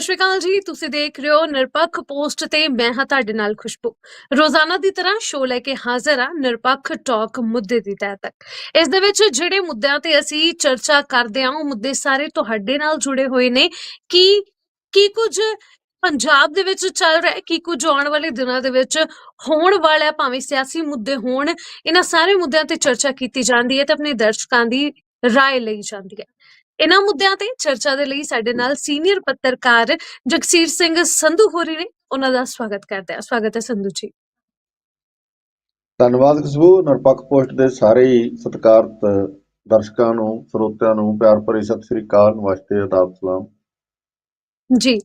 ਸਤਿ ਸ਼੍ਰੀ ਅਕਾਲ ਜੀ, ਤੁਸੀਂ ਦੇਖ ਰਹੇ ਹੋ ਨਿਰਪੱਖ ਪੋਸਟ ਤੇ ਮੈਂ ਹਾਂ ਤੁਹਾਡੇ ਨਾਲ ਖੁਸ਼ਬੂ। ਰੋਜ਼ਾਨਾ ਦੀ ਤਰ੍ਹਾਂ ਸ਼ੋਅ ਲੈ ਕੇ ਹਾਜ਼ਰ ਹਾਂ ਨਿਰਪੱਖ ਟਾਕ ਮੁੱਦੇ ਦੀ ਤਹਿ ਤੱਕ। ਇਸ ਦੇ ਵਿੱਚ ਜਿਹੜੇ ਮੁੱਦਿਆਂ ਤੇ ਅਸੀਂ ਚਰਚਾ ਕਰਦੇ ਹਾਂ, ਉਹ ਮੁੱਦੇ ਸਾਰੇ ਤੁਹਾਡੇ ਨਾਲ ਜੁੜੇ ਹੋਏ ਨੇ। ਕਿ, ਕੀ ਕੁਝ ਪੰਜਾਬ ਦੇ ਵਿੱਚ ਚੱਲ ਰਿਹਾ ਕੀ ਕੁਝ ਆਉਣ ਵਾਲੇ ਦਿਨਾਂ ਦੇ ਵਿੱਚ ਹੋਣ ਵਾਲਾ ਭਾਵੇਂ ਸਿਆਸੀ ਮੁੱਦੇ ਹੋਣ, ਇਹਨਾਂ ਸਾਰੇ ਮੁੱਦਿਆਂ ਤੇ ਚਰਚਾ ਕੀਤੀ ਜਾਂਦੀ ਹੈ ਤੇ ਆਪਣੇ ਦਰਸ਼ਕਾਂ ਦੀ ਰਾਏ ਲਈ ਜਾਂਦੀ ਹੈ। ਇਹਨਾਂ ਮੁੱਦਿਆਂ ਤੇ ਚਰਚਾ ਦੇ ਲਈ ਸਾਡੇ ਨਾਲ ਸੀਨੀਅਰ ਪੱਤਰਕਾਰ ਜਗਸੀਰ ਸਿੰਘ ਸੰਧੂ ਹੋਰੀ ਨੇ ਉਹਨਾਂ ਦਾ ਸਵਾਗਤ ਕਰਦੇ ਹਾਂ। ਸਵਾਗਤ ਹੈ ਸੰਧੂ ਜੀ। ਧੰਨਵਾਦ ਖੁਸ਼ਬੂ ਨਿਰਪੱਖ ਪੋਸਟ ਦੇ ਸਾਰੇ ਹੀ ਸਤਿਕਾਰਤ ਦਰਸ਼ਕਾਂ ਨੂੰ, ਸਰੋਤਿਆਂ ਨੂੰ ਪਿਆਰ ਭਰੀ ਸਤਿ ਸ੍ਰੀ ਅਕਾਲ। ਨਮਸਤੇ ਆਦਾਬ ਸਲਾਮ ਜੀ।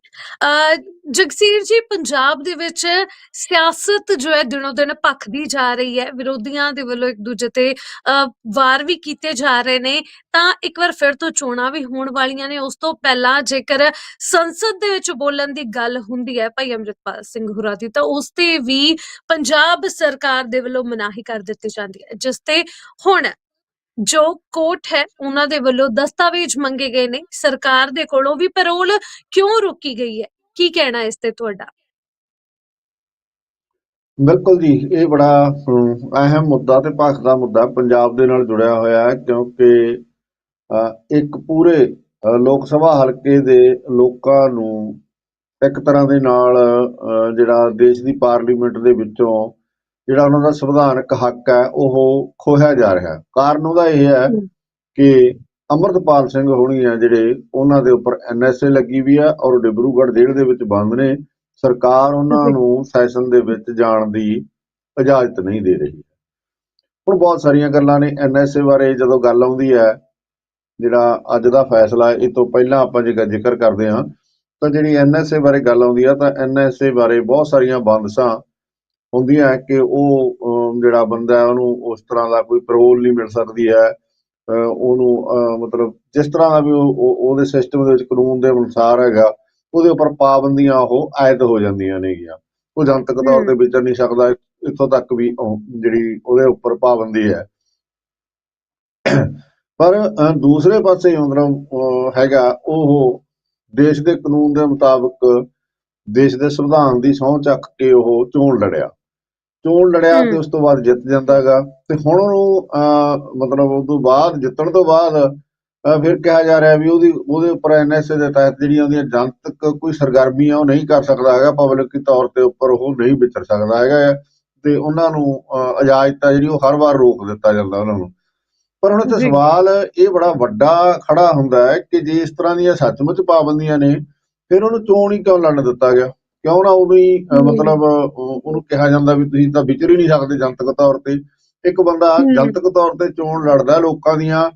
ਅ ਜਗਸੀਰ ਜੀ ਪੰਜਾਬ ਦੇ ਵਿੱਚ ਸਿਆਸਤ ਜੋ ਹੈ ਦਿਨੋ ਦਿਨ ਭਖਦੀ ਜਾ ਰਹੀ ਹੈ। ਵਿਰੋਧੀਆਂ ਦੇ ਵੱਲੋਂ ਇੱਕ ਦੂਜੇ ਤੇ ਅ, ਵਾਰ ਵੀ ਕੀਤੇ ਜਾ ਰਹੇ ਨੇ। ਤਾਂ ਇੱਕ ਵਾਰ ਫਿਰ ਤੋਂ ਚੋਣਾਂ ਵੀ ਹੋਣ ਵਾਲੀਆਂ ਨੇ। ਉਸ ਤੋਂ ਪਹਿਲਾਂ ਜੇਕਰ ਸੰਸਦ ਦੇ ਵਿੱਚ ਬੋਲਣ ਦੀ ਗੱਲ ਹੁੰਦੀ ਹੈ ਭਾਈ ਅੰਮ੍ਰਿਤਪਾਲ ਸਿੰਘ ਹੁਰਾ ਦੀ ਤਾਂ ਉਸ ਤੇ ਵੀ ਪੰਜਾਬ ਸਰਕਾਰ ਦੇ ਵੱਲੋਂ ਮਨਾਹੀ ਕਰ ਦਿੱਤੀ ਜਾਂਦੀ ਹੈ ਜਿਸ ਤੇ ਹੁਣ ਜੋ ਕੋਰਟ ਹੈ, ਉਹਨਾਂ ਦੇ ਵੱਲੋਂ ਦਸਤਾਵੇਜ਼ ਮੰਗੇ ਗਏ ਨੇ, ਸਰਕਾਰ ਦੇ ਕੋਲੋਂ ਵੀ ਪੈਰੋਲ ਕਿਉਂ ਰੋਕੀ ਗਈ ਹੈ? ਕੀ ਕਹਿਣਾ ਇਸ ਤੇ ਤੁਹਾਡਾ? ਬਿਲਕੁਲ ਜੀ, ਇਹ ਬੜਾ ਅਹਿਮ ਮੁੱਦਾ ਤੇ ਭਖ ਦਾ ਮੁੱਦਾ ਪੰਜਾਬ ਦੇ ਨਾਲ ਜੁੜਿਆ ਹੋਇਆ ਹੈ, ਕਿਉਂਕਿ ਇੱਕ ਪੂਰੇ ਲੋਕ ਸਭਾ ਹਲਕੇ ਦੇ ਲੋਕਾਂ ਨੂੰ ਇੱਕ ਤਰ੍ਹਾਂ ਦੇ ਨਾਲ ਜਿਹੜਾ ਦੇਸ਼ ਦੀ ਪਾਰਲੀਮੈਂਟ ਦੇ ਵਿੱਚੋਂ ਜਿਹੜਾ ਉਹਨਾਂ ਦਾ ਸੰਵਿਧਾਨਕ ਹੱਕ ਹੈ ਉਹ ਖੋਹਿਆ ਜਾ ਰਿਹਾ ਹੈ ਕਾਰਨ ਉਹਦਾ ਇਹ ਹੈ। ਕਿ ਅਮਰਤਪਾਲ ਸਿੰਘ ਹੋਣੀ ਆ ਜਿਹੜੇ ਉਹਨਾਂ ਦੇ ਉੱਪਰ ਐਨਐਸਏ ਲੱਗੀ ਵੀ ਆ ਔਰ ਡਿਬਰੂਗੜ੍ਹ ਜੇਲ੍ਹ ਦੇ ਵਿੱਚ ਬੰਦ ਨੇ ਸਰਕਾਰ ਉਹਨਾਂ। ਨੂੰ ਸੈਸ਼ਨ ਦੇ ਵਿੱਚ ਜਾਣ ਦੀ ਇਜਾਜ਼ਤ ਨਹੀਂ ਦੇ ਰਹੀ ਹੁਣ ਬਹੁਤ ਸਾਰੀਆਂ ਗੱਲਾਂ ਨੇ ਐਨਐਸਏ ਬਾਰੇ ਜਦੋਂ ਗੱਲ ਆਉਂਦੀ ਹੈ ਜਿਹੜਾ ਅੱਜ ਦਾ ਫੈਸਲਾ ਹੈ, ਇਹ ਤੋਂ ਪਹਿਲਾਂ ਆਪਾਂ ਜੇ ਜ਼ਿਕਰ ਕਰਦੇ ਹਾਂ ਤਾਂ ਜਿਹੜੀ ਐਨਐਸਏ ਬਾਰੇ ਗੱਲ ਆਉਂਦੀ ਆ ਤਾਂ ਐਨਐਸਏ ਬਾਰੇ ਬਹੁਤ ਸਾਰੀਆਂ ਬੰਦਸ਼ਾਂ ਹੁੰਦੀਆਂ ਹੈ ਕਿ ਉਹ ਜਿਹੜਾ ਬੰਦਾ ਹੈ ਉਹਨੂੰ ਉਸ ਤਰ੍ਹਾਂ ਦਾ ਕੋਈ ਪੈਰੋਲ ਨਹੀਂ ਮਿਲ ਸਕਦੀ ਹੈ। ਉਹਨੂੰ ਮਤਲਬ ਜਿਸ ਤਰ੍ਹਾਂ ਦਾ ਵੀ ਉਹ ਉਹ- ਉਹਦੇ ਸਿਸਟਮ ਦੇ ਵਿੱਚ ਕਾਨੂੰਨ ਦੇ ਅਨੁਸਾਰ ਹੈਗਾ ਉਹਦੇ ਉੱਪਰ ਪਾਬੰਦੀਆਂ ਉਹ ਆਇਦ ਹੋ ਜਾਂਦੀਆਂ ਨੇਗੀਆਂ। ਉਹ ਜਨਤਕ ਤੌਰ ਤੇ। ਵਿਚਰ ਨਹੀਂ ਸਕਦਾ ਇੱਥੋਂ ਤੱਕ ਵੀ ਜਿਹੜੀ ਉਹਦੇ ਉੱਪਰ ਪਾਬੰਦੀ ਹੈ। ਪਰ ਦੂਸਰੇ ਪਾਸੇ ਅਹ, ਹੈਗਾ ਉਹ ਦੇਸ਼ ਦੇ ਕਾਨੂੰਨ ਦੇ ਮੁਤਾਬਕ ਦੇਸ਼ ਦੇ ਸੰਵਿਧਾਨ ਦੀ ਸਹੁੰ ਚੱਕ ਕੇ ਉਹ ਚੋਣ ਲੜਿਆ। ਚੋਣ ਲੜਿਆ ਤੇ। ਉਸ ਤੋਂ ਬਾਅਦ ਜਿੱਤ ਜਾਂਦਾ ਹੈਗਾ ਤੇ ਹੁਣ ਉਹਨੂੰ ਮਤਲਬ ਉਸ ਤੋਂ ਬਾਅਦ ਜਿੱਤਣ ਤੋਂ ਬਾਅਦ ਫਿਰ ਕਿਹਾ ਜਾ ਰਿਹਾ ਵੀ ਉਹਦੀ ਉਹਦੇ ਉੱਪਰ ਐਨਐਸਏ ਦੇ ਤਹਿਤ ਜਿਹੜੀਆਂ ਉਹਦੀਆਂ ਜਨਤਕ ਕੋਈ ਸਰਗਰਮੀਆਂ ਉਹ ਨਹੀਂ ਕਰ ਸਕਦਾ ਹੈਗਾ ਪਬਲਿਕ ਤੌਰ ਤੇ ਉੱਪਰ ਉਹ ਨਹੀਂ ਵਿਚਰ ਸਕਦਾ ਹੈਗਾ ਤੇ ਉਹਨਾਂ ਨੂੰ ਇਜਾਜ਼ਤ ਆ ਜਿਹੜੀ ਉਹ ਹਰ ਵਾਰ ਰੋਕ ਦਿੱਤਾ ਜਾਂਦਾ ਉਹਨਾਂ ਨੂੰ ਪਰ ਹੁਣ ਜੀ। ਸਵਾਲ ਇਹ ਬੜਾ ਵੱਡਾ ਖੜਾ ਹੁੰਦਾ ਹੈ ਕਿ ਜੇ ਇਸ ਤਰ੍ਹਾਂ ਦੀਆਂ ਸੱਚਮੁੱਚ ਪਾਬੰਦੀਆਂ ਨੇ ਫਿਰ ਉਹਨੂੰ ਚੋਣ ਹੀ ਕਿਉਂ ਲੜਨ ਦਿੱਤਾ ਗਿਆ ਕਿਉਂ ਨਾ ਉਹ ਵੀ। ਮਤਲਬ ਉਹਨੂੰ ਕਿਹਾ ਜਾਂਦਾ ਵੀ ਤੁਸੀਂ ਤਾਂ ਵਿਚਰ ਹੀ ਨਹੀਂ ਸਕਦੇ ਜਨਤਕ ਤੌਰ ਤੇ ਇੱਕ ਬੰਦਾ। ਜਨਤਕ ਤੌਰ ਤੇ ਚੋਣ ਲੜਦਾ ਲੋਕਾਂ ਦੀਆਂ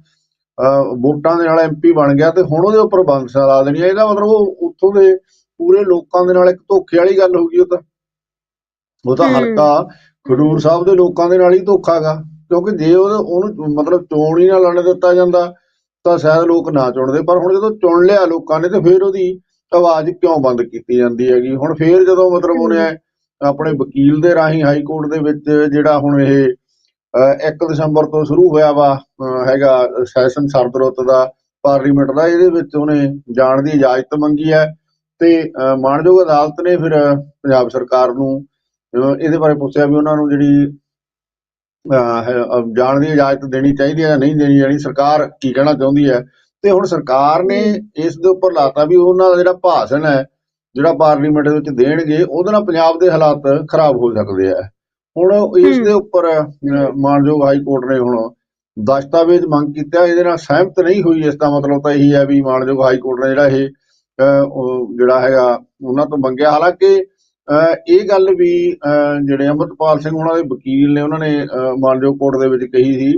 ਵੋਟਾਂ ਦੇ ਨਾਲ ਐਮਪੀ ਬਣ ਗਿਆ ਤੇ ਹੁਣ ਉਹਦੇ ਉੱਪਰ ਬੰਦਸ਼ਾਂ ਲਾ ਦੇਣੀਆਂ ਇਹਦਾ ਮਤਲਬ ਉਹ ਉੱਥੋਂ ਦੇ ਪੂਰੇ ਲੋਕਾਂ ਦੇ ਨਾਲ ਇੱਕ ਧੋਖੇ ਵਾਲੀ ਗੱਲ ਹੋ ਗਈ ਉਹ ਤਾਂ ਉਹ ਤਾਂ। ਹਲਕਾ ਖਡੂਰ ਸਾਹਿਬ ਦੇ ਲੋਕਾਂ ਦੇ ਨਾਲ ਹੀ ਧੋਖਾ ਗਾ ਕਿਉਂਕਿ ਜੇ ਉਹ ਉਹਨੂੰ ਮਤਲਬ ਚੋਣ ਹੀ ਨਾ ਲੜਨ ਦਿੱਤਾ ਜਾਂਦਾ ਤਾਂ ਸ਼ਾਇਦ ਲੋਕ ਨਾ ਚੁਣਦੇ ਪਰ ਹੁਣ ਜਦੋਂ ਚੁਣ ਲਿਆ ਲੋਕਾਂ ਨੇ ਤੇ ਫਿਰ ਉਹਦੀ ਆਵਾਜ਼ ਕਿਉਂ ਬੰਦ ਕੀਤੀ ਜਾਂਦੀ ਹੈਗੀ? ਹੁਣ ਫੇਰ ਜਦੋਂ ਮਤਲਬ ਉਹਨੇ ਆਪਣੇ ਵਕੀਲ ਦੇ ਰਾਹੀਂ ਹਾਈ ਕੋਰਟ ਦੇ ਵਿੱਚ ਜਿਹੜਾ ਹੁਣ ਇਹ 1 ਦਸੰਬਰ ਤੋਂ ਸ਼ੁਰੂ ਹੋਇਆ ਵਾ ਹੈਗਾ ਸੈਸ਼ਨ ਸਰਦਰੁੱਤ ਦਾ ਪਾਰਲੀਮੈਂਟ ਦਾ ਇਹਦੇ ਵਿੱਚ ਉਹਨੇ ਜਾਣ ਦੀ ਇਜਾਜ਼ਤ ਮੰਗੀ ਹੈ ਤੇ ਅਹ, ਮਾਣਯੋਗ ਅਦਾਲਤ ਨੇ ਫਿਰ ਪੰਜਾਬ ਸਰਕਾਰ ਨੂੰ ਇਹਦੇ ਬਾਰੇ ਪੁੱਛਿਆ ਵੀ ਉਹਨਾਂ ਨੂੰ ਜਿਹੜੀ ਅਹ, ਜਾਣ ਦੀ ਇਜਾਜ਼ਤ ਦੇਣੀ ਚਾਹੀਦੀ ਹੈ ਜਾਂ ਨਹੀਂ ਦੇਣੀ ਜਾਣੀ ਸਰਕਾਰ ਕੀ ਕਹਿਣਾ ਚਾਹੁੰਦੀ ਹੈ? ਤੇ ਹੁਣ ਸਰਕਾਰ ਨੇ ਇਸ ਦੇ ਉੱਪਰ ਲਾਤਾ ਵੀ ਉਹਨਾਂ ਦਾ ਜਿਹੜਾ ਭਾਸ਼ਣ ਹੈ ਜਿਹੜਾ ਪਾਰਲੀਮੈਂਟ ਦੇ ਵਿੱਚ ਦੇਣਗੇ ਉਹਦੇ ਨਾਲ ਪੰਜਾਬ ਦੇ ਹਾਲਾਤ ਖਰਾਬ ਹੋ ਸਕਦੇ ਆ। ਹੁਣ ਇਸ। ਦੇ ਉੱਪਰ ਅਹ, ਮਾਣਯੋਗ ਹਾਈ ਕੋਰਟ ਨੇ ਹੁਣ ਦਸਤਾਵੇਜ਼ ਮੰਗ ਕੀਤਾ ਇਹਦੇ ਨਾਲ ਸਹਿਮਤ ਨਹੀਂ ਹੋਈ ਇਸ ਦਾ ਮਤਲਬ ਤਾਂ ਇਹੀ ਹੈ ਵੀ ਮਾਣਯੋਗ ਹਾਈ ਕੋਰਟ ਨੇ ਜਿਹੜਾ ਇਹ ਜਿਹੜਾ ਹੈਗਾ ਉਹਨਾਂ ਤੋਂ ਮੰਗਿਆ। ਹਾਲਾਂਕਿ ਇਹ ਗੱਲ ਵੀ ਜਿਹੜੇ ਅੰਮ੍ਰਿਤਪਾਲ ਸਿੰਘ ਉਹਨਾਂ ਦੇ ਵਕੀਲ ਨੇ ਉਹਨਾਂ ਨੇ ਅਹ, ਮਾਣਯੋਗ ਕੋਰਟ ਦੇ ਵਿੱਚ ਕਹੀ ਸੀ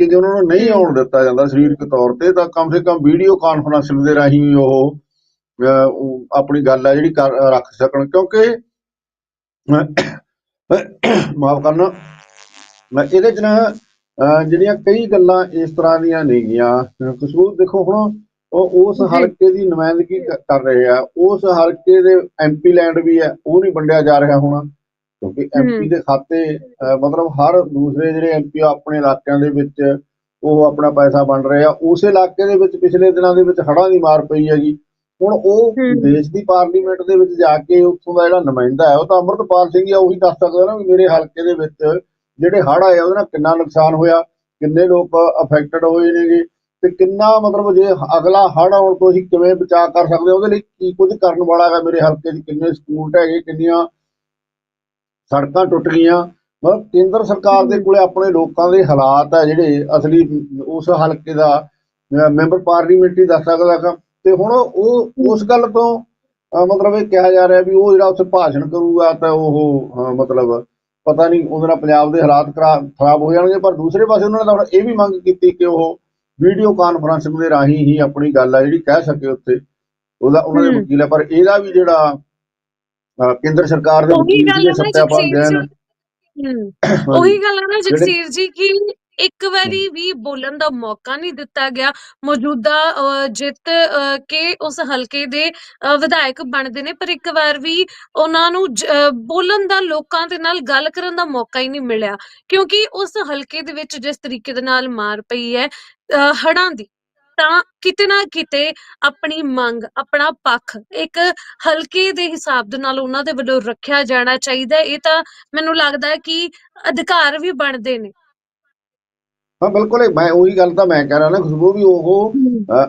ਕਿ ਜੇ ਉਹਨਾਂ ਨੂੰ ਨਹੀਂ ਆਉਣ ਦਿੱਤਾ ਜਾਂਦਾ ਸਰੀਰਕ ਤੌਰ ਤੇ ਤਾਂ ਕਮ ਸੇ ਕਮ ਵੀਡੀਓ ਕਾਨਫਰੰਸਿੰਗ ਦੇ ਰਾਹੀਂ ਉਹ ਆਪਣੀ ਗੱਲ ਹੈ ਜਿਹੜੀ ਰੱਖ ਸਕਣ। ਕਿਉਂਕਿ ਮਾਫ ਕਰਨਾ ਮੈਂ ਇਹਦੇ ਚ ਨਾ ਜਿਹੜੀਆਂ ਕਈ ਗੱਲਾਂ ਇਸ ਤਰ੍ਹਾਂ ਦੀਆਂ ਨੇਗੀਆਂ। ਖੁਸ਼ਬੂ ਦੇਖੋ ਹੁਣ ਉਹ ਉਸ। ਹਲਕੇ ਦੀ ਨੁਮਾਇੰਦਗੀ ਕਰ ਰਹੇ ਆ। ਉਸ ਹਲਕੇ ਦੇ ਐਮਪੀ ਲੈਂਡ ਵੀ ਹੈ ਉਹ ਨਹੀਂ ਵੰਡਿਆ ਜਾ ਰਿਹਾ ਹੋਣਾ। ਕਿਉਂਕਿ। ਐਮਪੀ ਦੇ ਖਾਤੇ ਮਤਲਬ ਹਰ ਦੂਸਰੇ ਜਿਹੜੇ ਐਮਪੀ ਆਪਣੇ ਇਲਾਕਿਆਂ ਦੇ ਵਿੱਚ ਉਹ ਆਪਣਾ ਪੈਸਾ ਵੰਡ ਰਹੇ ਆ ਉਸੇ ਇਲਾਕੇ ਦੇ ਵਿੱਚ ਪਿਛਲੇ ਦਿਨਾਂ ਦੇ ਵਿੱਚ ਹੜ੍ਹਾਂ ਦੀ ਮਾਰ ਪਈ ਹੈਗੀ ਹੁਣ ਉਹ। ਦੇਸ਼ ਦੀ ਪਾਰਲੀਮੈਂਟ ਦੇ ਵਿੱਚ ਜਾ ਕੇ ਉੱਥੋਂ ਦਾ ਜਿਹੜਾ ਨੁਮਾਇੰਦਾ ਹੈ ਉਹ ਤਾਂ ਅੰਮ੍ਰਿਤਪਾਲ ਸਿੰਘ ਹੀ ਆ ਉਹੀ ਦੱਸ ਸਕਦਾ ਨਾ ਵੀ ਮੇਰੇ ਹਲਕੇ ਦੇ ਵਿੱਚ ਜਿਹੜੇ ਹੜ੍ਹ ਆਏ ਉਹਦੇ ਨਾਲ ਕਿੰਨਾ ਨੁਕਸਾਨ ਹੋਇਆ ਕਿੰਨੇ ਲੋਕ ਅਫੈਕਟਡ ਹੋਏ ਨੇਗੇ ਤੇ ਕਿੰਨਾ ਮਤਲਬ ਜੇ ਅਗਲਾ ਹੜ੍ਹ ਆਉਣ ਤੋਂ ਅਸੀਂ ਕਿਵੇਂ ਬਚਾਅ ਕਰ ਸਕਦੇ ਉਹਦੇ ਲਈ ਕੀ ਕੁਝ ਕਰਨ ਵਾਲਾ ਹੈ ਮੇਰੇ ਹਲਕੇ 'ਚ ਕਿੰਨੇ ਸਕੂਲ ਢਹਿ ਗਏ ਕਿੰਨੀਆਂ ਸੜਕਾਂ ਟੁੱਟ ਗਈਆਂ। ਮਤਲਬ ਕੇਂਦਰ ਸਰਕਾਰ ਦੇ। ਕੋਲੇ ਆਪਣੇ ਲੋਕਾਂ ਦੇ ਹਾਲਾਤ ਆ ਜਿਹੜੇ ਅਸਲੀ ਉਸ ਹਲਕੇ ਦਾ ਮੈਂਬਰ ਪਾਰਲੀਮੈਂਟ ਹੀ ਦੱਸ ਸਕਦਾ ਹੈਗਾ। ਤੇ ਹੁਣ ਉਹ ਉਸ ਗੱਲ ਤੋਂ ਮਤਲਬ ਇਹ ਕਿਹਾ ਜਾ ਰਿਹਾ ਵੀ ਉਹ ਜਿਹੜਾ ਉੱਥੇ ਭਾਸ਼ਣ ਕਰੂਗਾ ਤਾਂ ਉਹ ਮਤਲਬ ਪਤਾ ਨਹੀਂ ਉਹਦੇ ਨਾਲ ਪੰਜਾਬ ਦੇ ਹਾਲਾਤ ਖਰਾ- ਖਰਾਬ ਹੋ ਜਾਣਗੇ। ਪਰ ਦੂਸਰੇ ਪਾਸੇ ਉਹਨਾਂ ਨੇ ਤਾਂ ਇਹ ਵੀ ਮੰਗ ਕੀਤੀ ਕਿ ਉਹ ਵੀਡੀਓ ਕਾਨਫਰੰਸਿੰਗ ਦੇ ਰਾਹੀਂ ਹੀ ਆਪਣੀ ਗੱਲ ਆ ਜਿਹੜੀ ਕਹਿ ਸਕੇ ਉੱਥੇ। ਉਹਦਾ ਉਹਨਾਂ ਦੇ। ਵਕੀਲ ਹੈ ਪਰ ਇਹਦਾ ਵੀ ਜਿਹੜਾ ਕੇਂਦਰ ਸਰਕਾਰ ਦੇ ਉਹੀ ਗੱਲ ਹੈ ਜਗਸੀਰ ਜੀ ਉਹੀ ਗੱਲ ਹੈ ਨਾ ਜਗਸੀਰ ਜੀ ਕਿ ਇੱਕ ਵਾਰੀ ਵੀ ਬੋਲਣ ਦਾ ਮੌਕਾ ਨਹੀਂ ਦਿੱਤਾ ਗਿਆ। ਮੌਜੂਦਾ ਜਿੱਤ ਕੇ ਉਸ ਹਲਕੇ ਦੇ ਵਿਧਾਇਕ ਬਣਦੇ ਨੇ। ਪਰ ਇੱਕ ਵਾਰ ਵੀ ਉਹਨਾਂ ਨੂੰ ਬੋਲਣ ਦਾ ਲੋਕਾਂ ਦੇ ਨਾਲ ਗੱਲ ਕਰਨ ਦਾ ਮੌਕਾ ਹੀ ਨਹੀਂ ਮਿਲਿਆ। ਕਿਉਂਕਿ ਉਸ ਹਲਕੇ ਦੇ ਵਿੱਚ ਜਿਸ ਤਰੀਕੇ ਦੇ ਨਾਲ ਮਾਰ ਪਈ ਹੈ ਹੜ੍ਹਾਂ ਦੀ। ਤਾਂ ਕਿਤੇ ਨਾ ਕਿਤੇ ਆਪਣੀ ਮੰਗ, ਆਪਣਾ ਪੱਖ ਇੱਕ ਹਲਕੇ ਦੇ ਹਿਸਾਬ ਦੇ ਨਾਲ ਉਹਨਾਂ ਦੇ ਵੱਲੋਂ ਰੱਖਿਆ ਜਾਣਾ ਚਾਹੀਦਾ ਇਹ ਤਾਂ ਮੈਨੂੰ ਲੱਗਦਾ ਹੈ ਕਿ ਅਧਿਕਾਰ ਵੀ ਬਣਦੇ ਨੇ। ਹਾਂ, ਬਿਲਕੁਲ ਮੈਂ ਉਹੀ ਗੱਲ ਤਾਂ ਮੈਂ ਕਹਿ ਰਿਹਾ ਨਾ, ਖੁਸ਼ਬੂ ਵੀ ਉਹ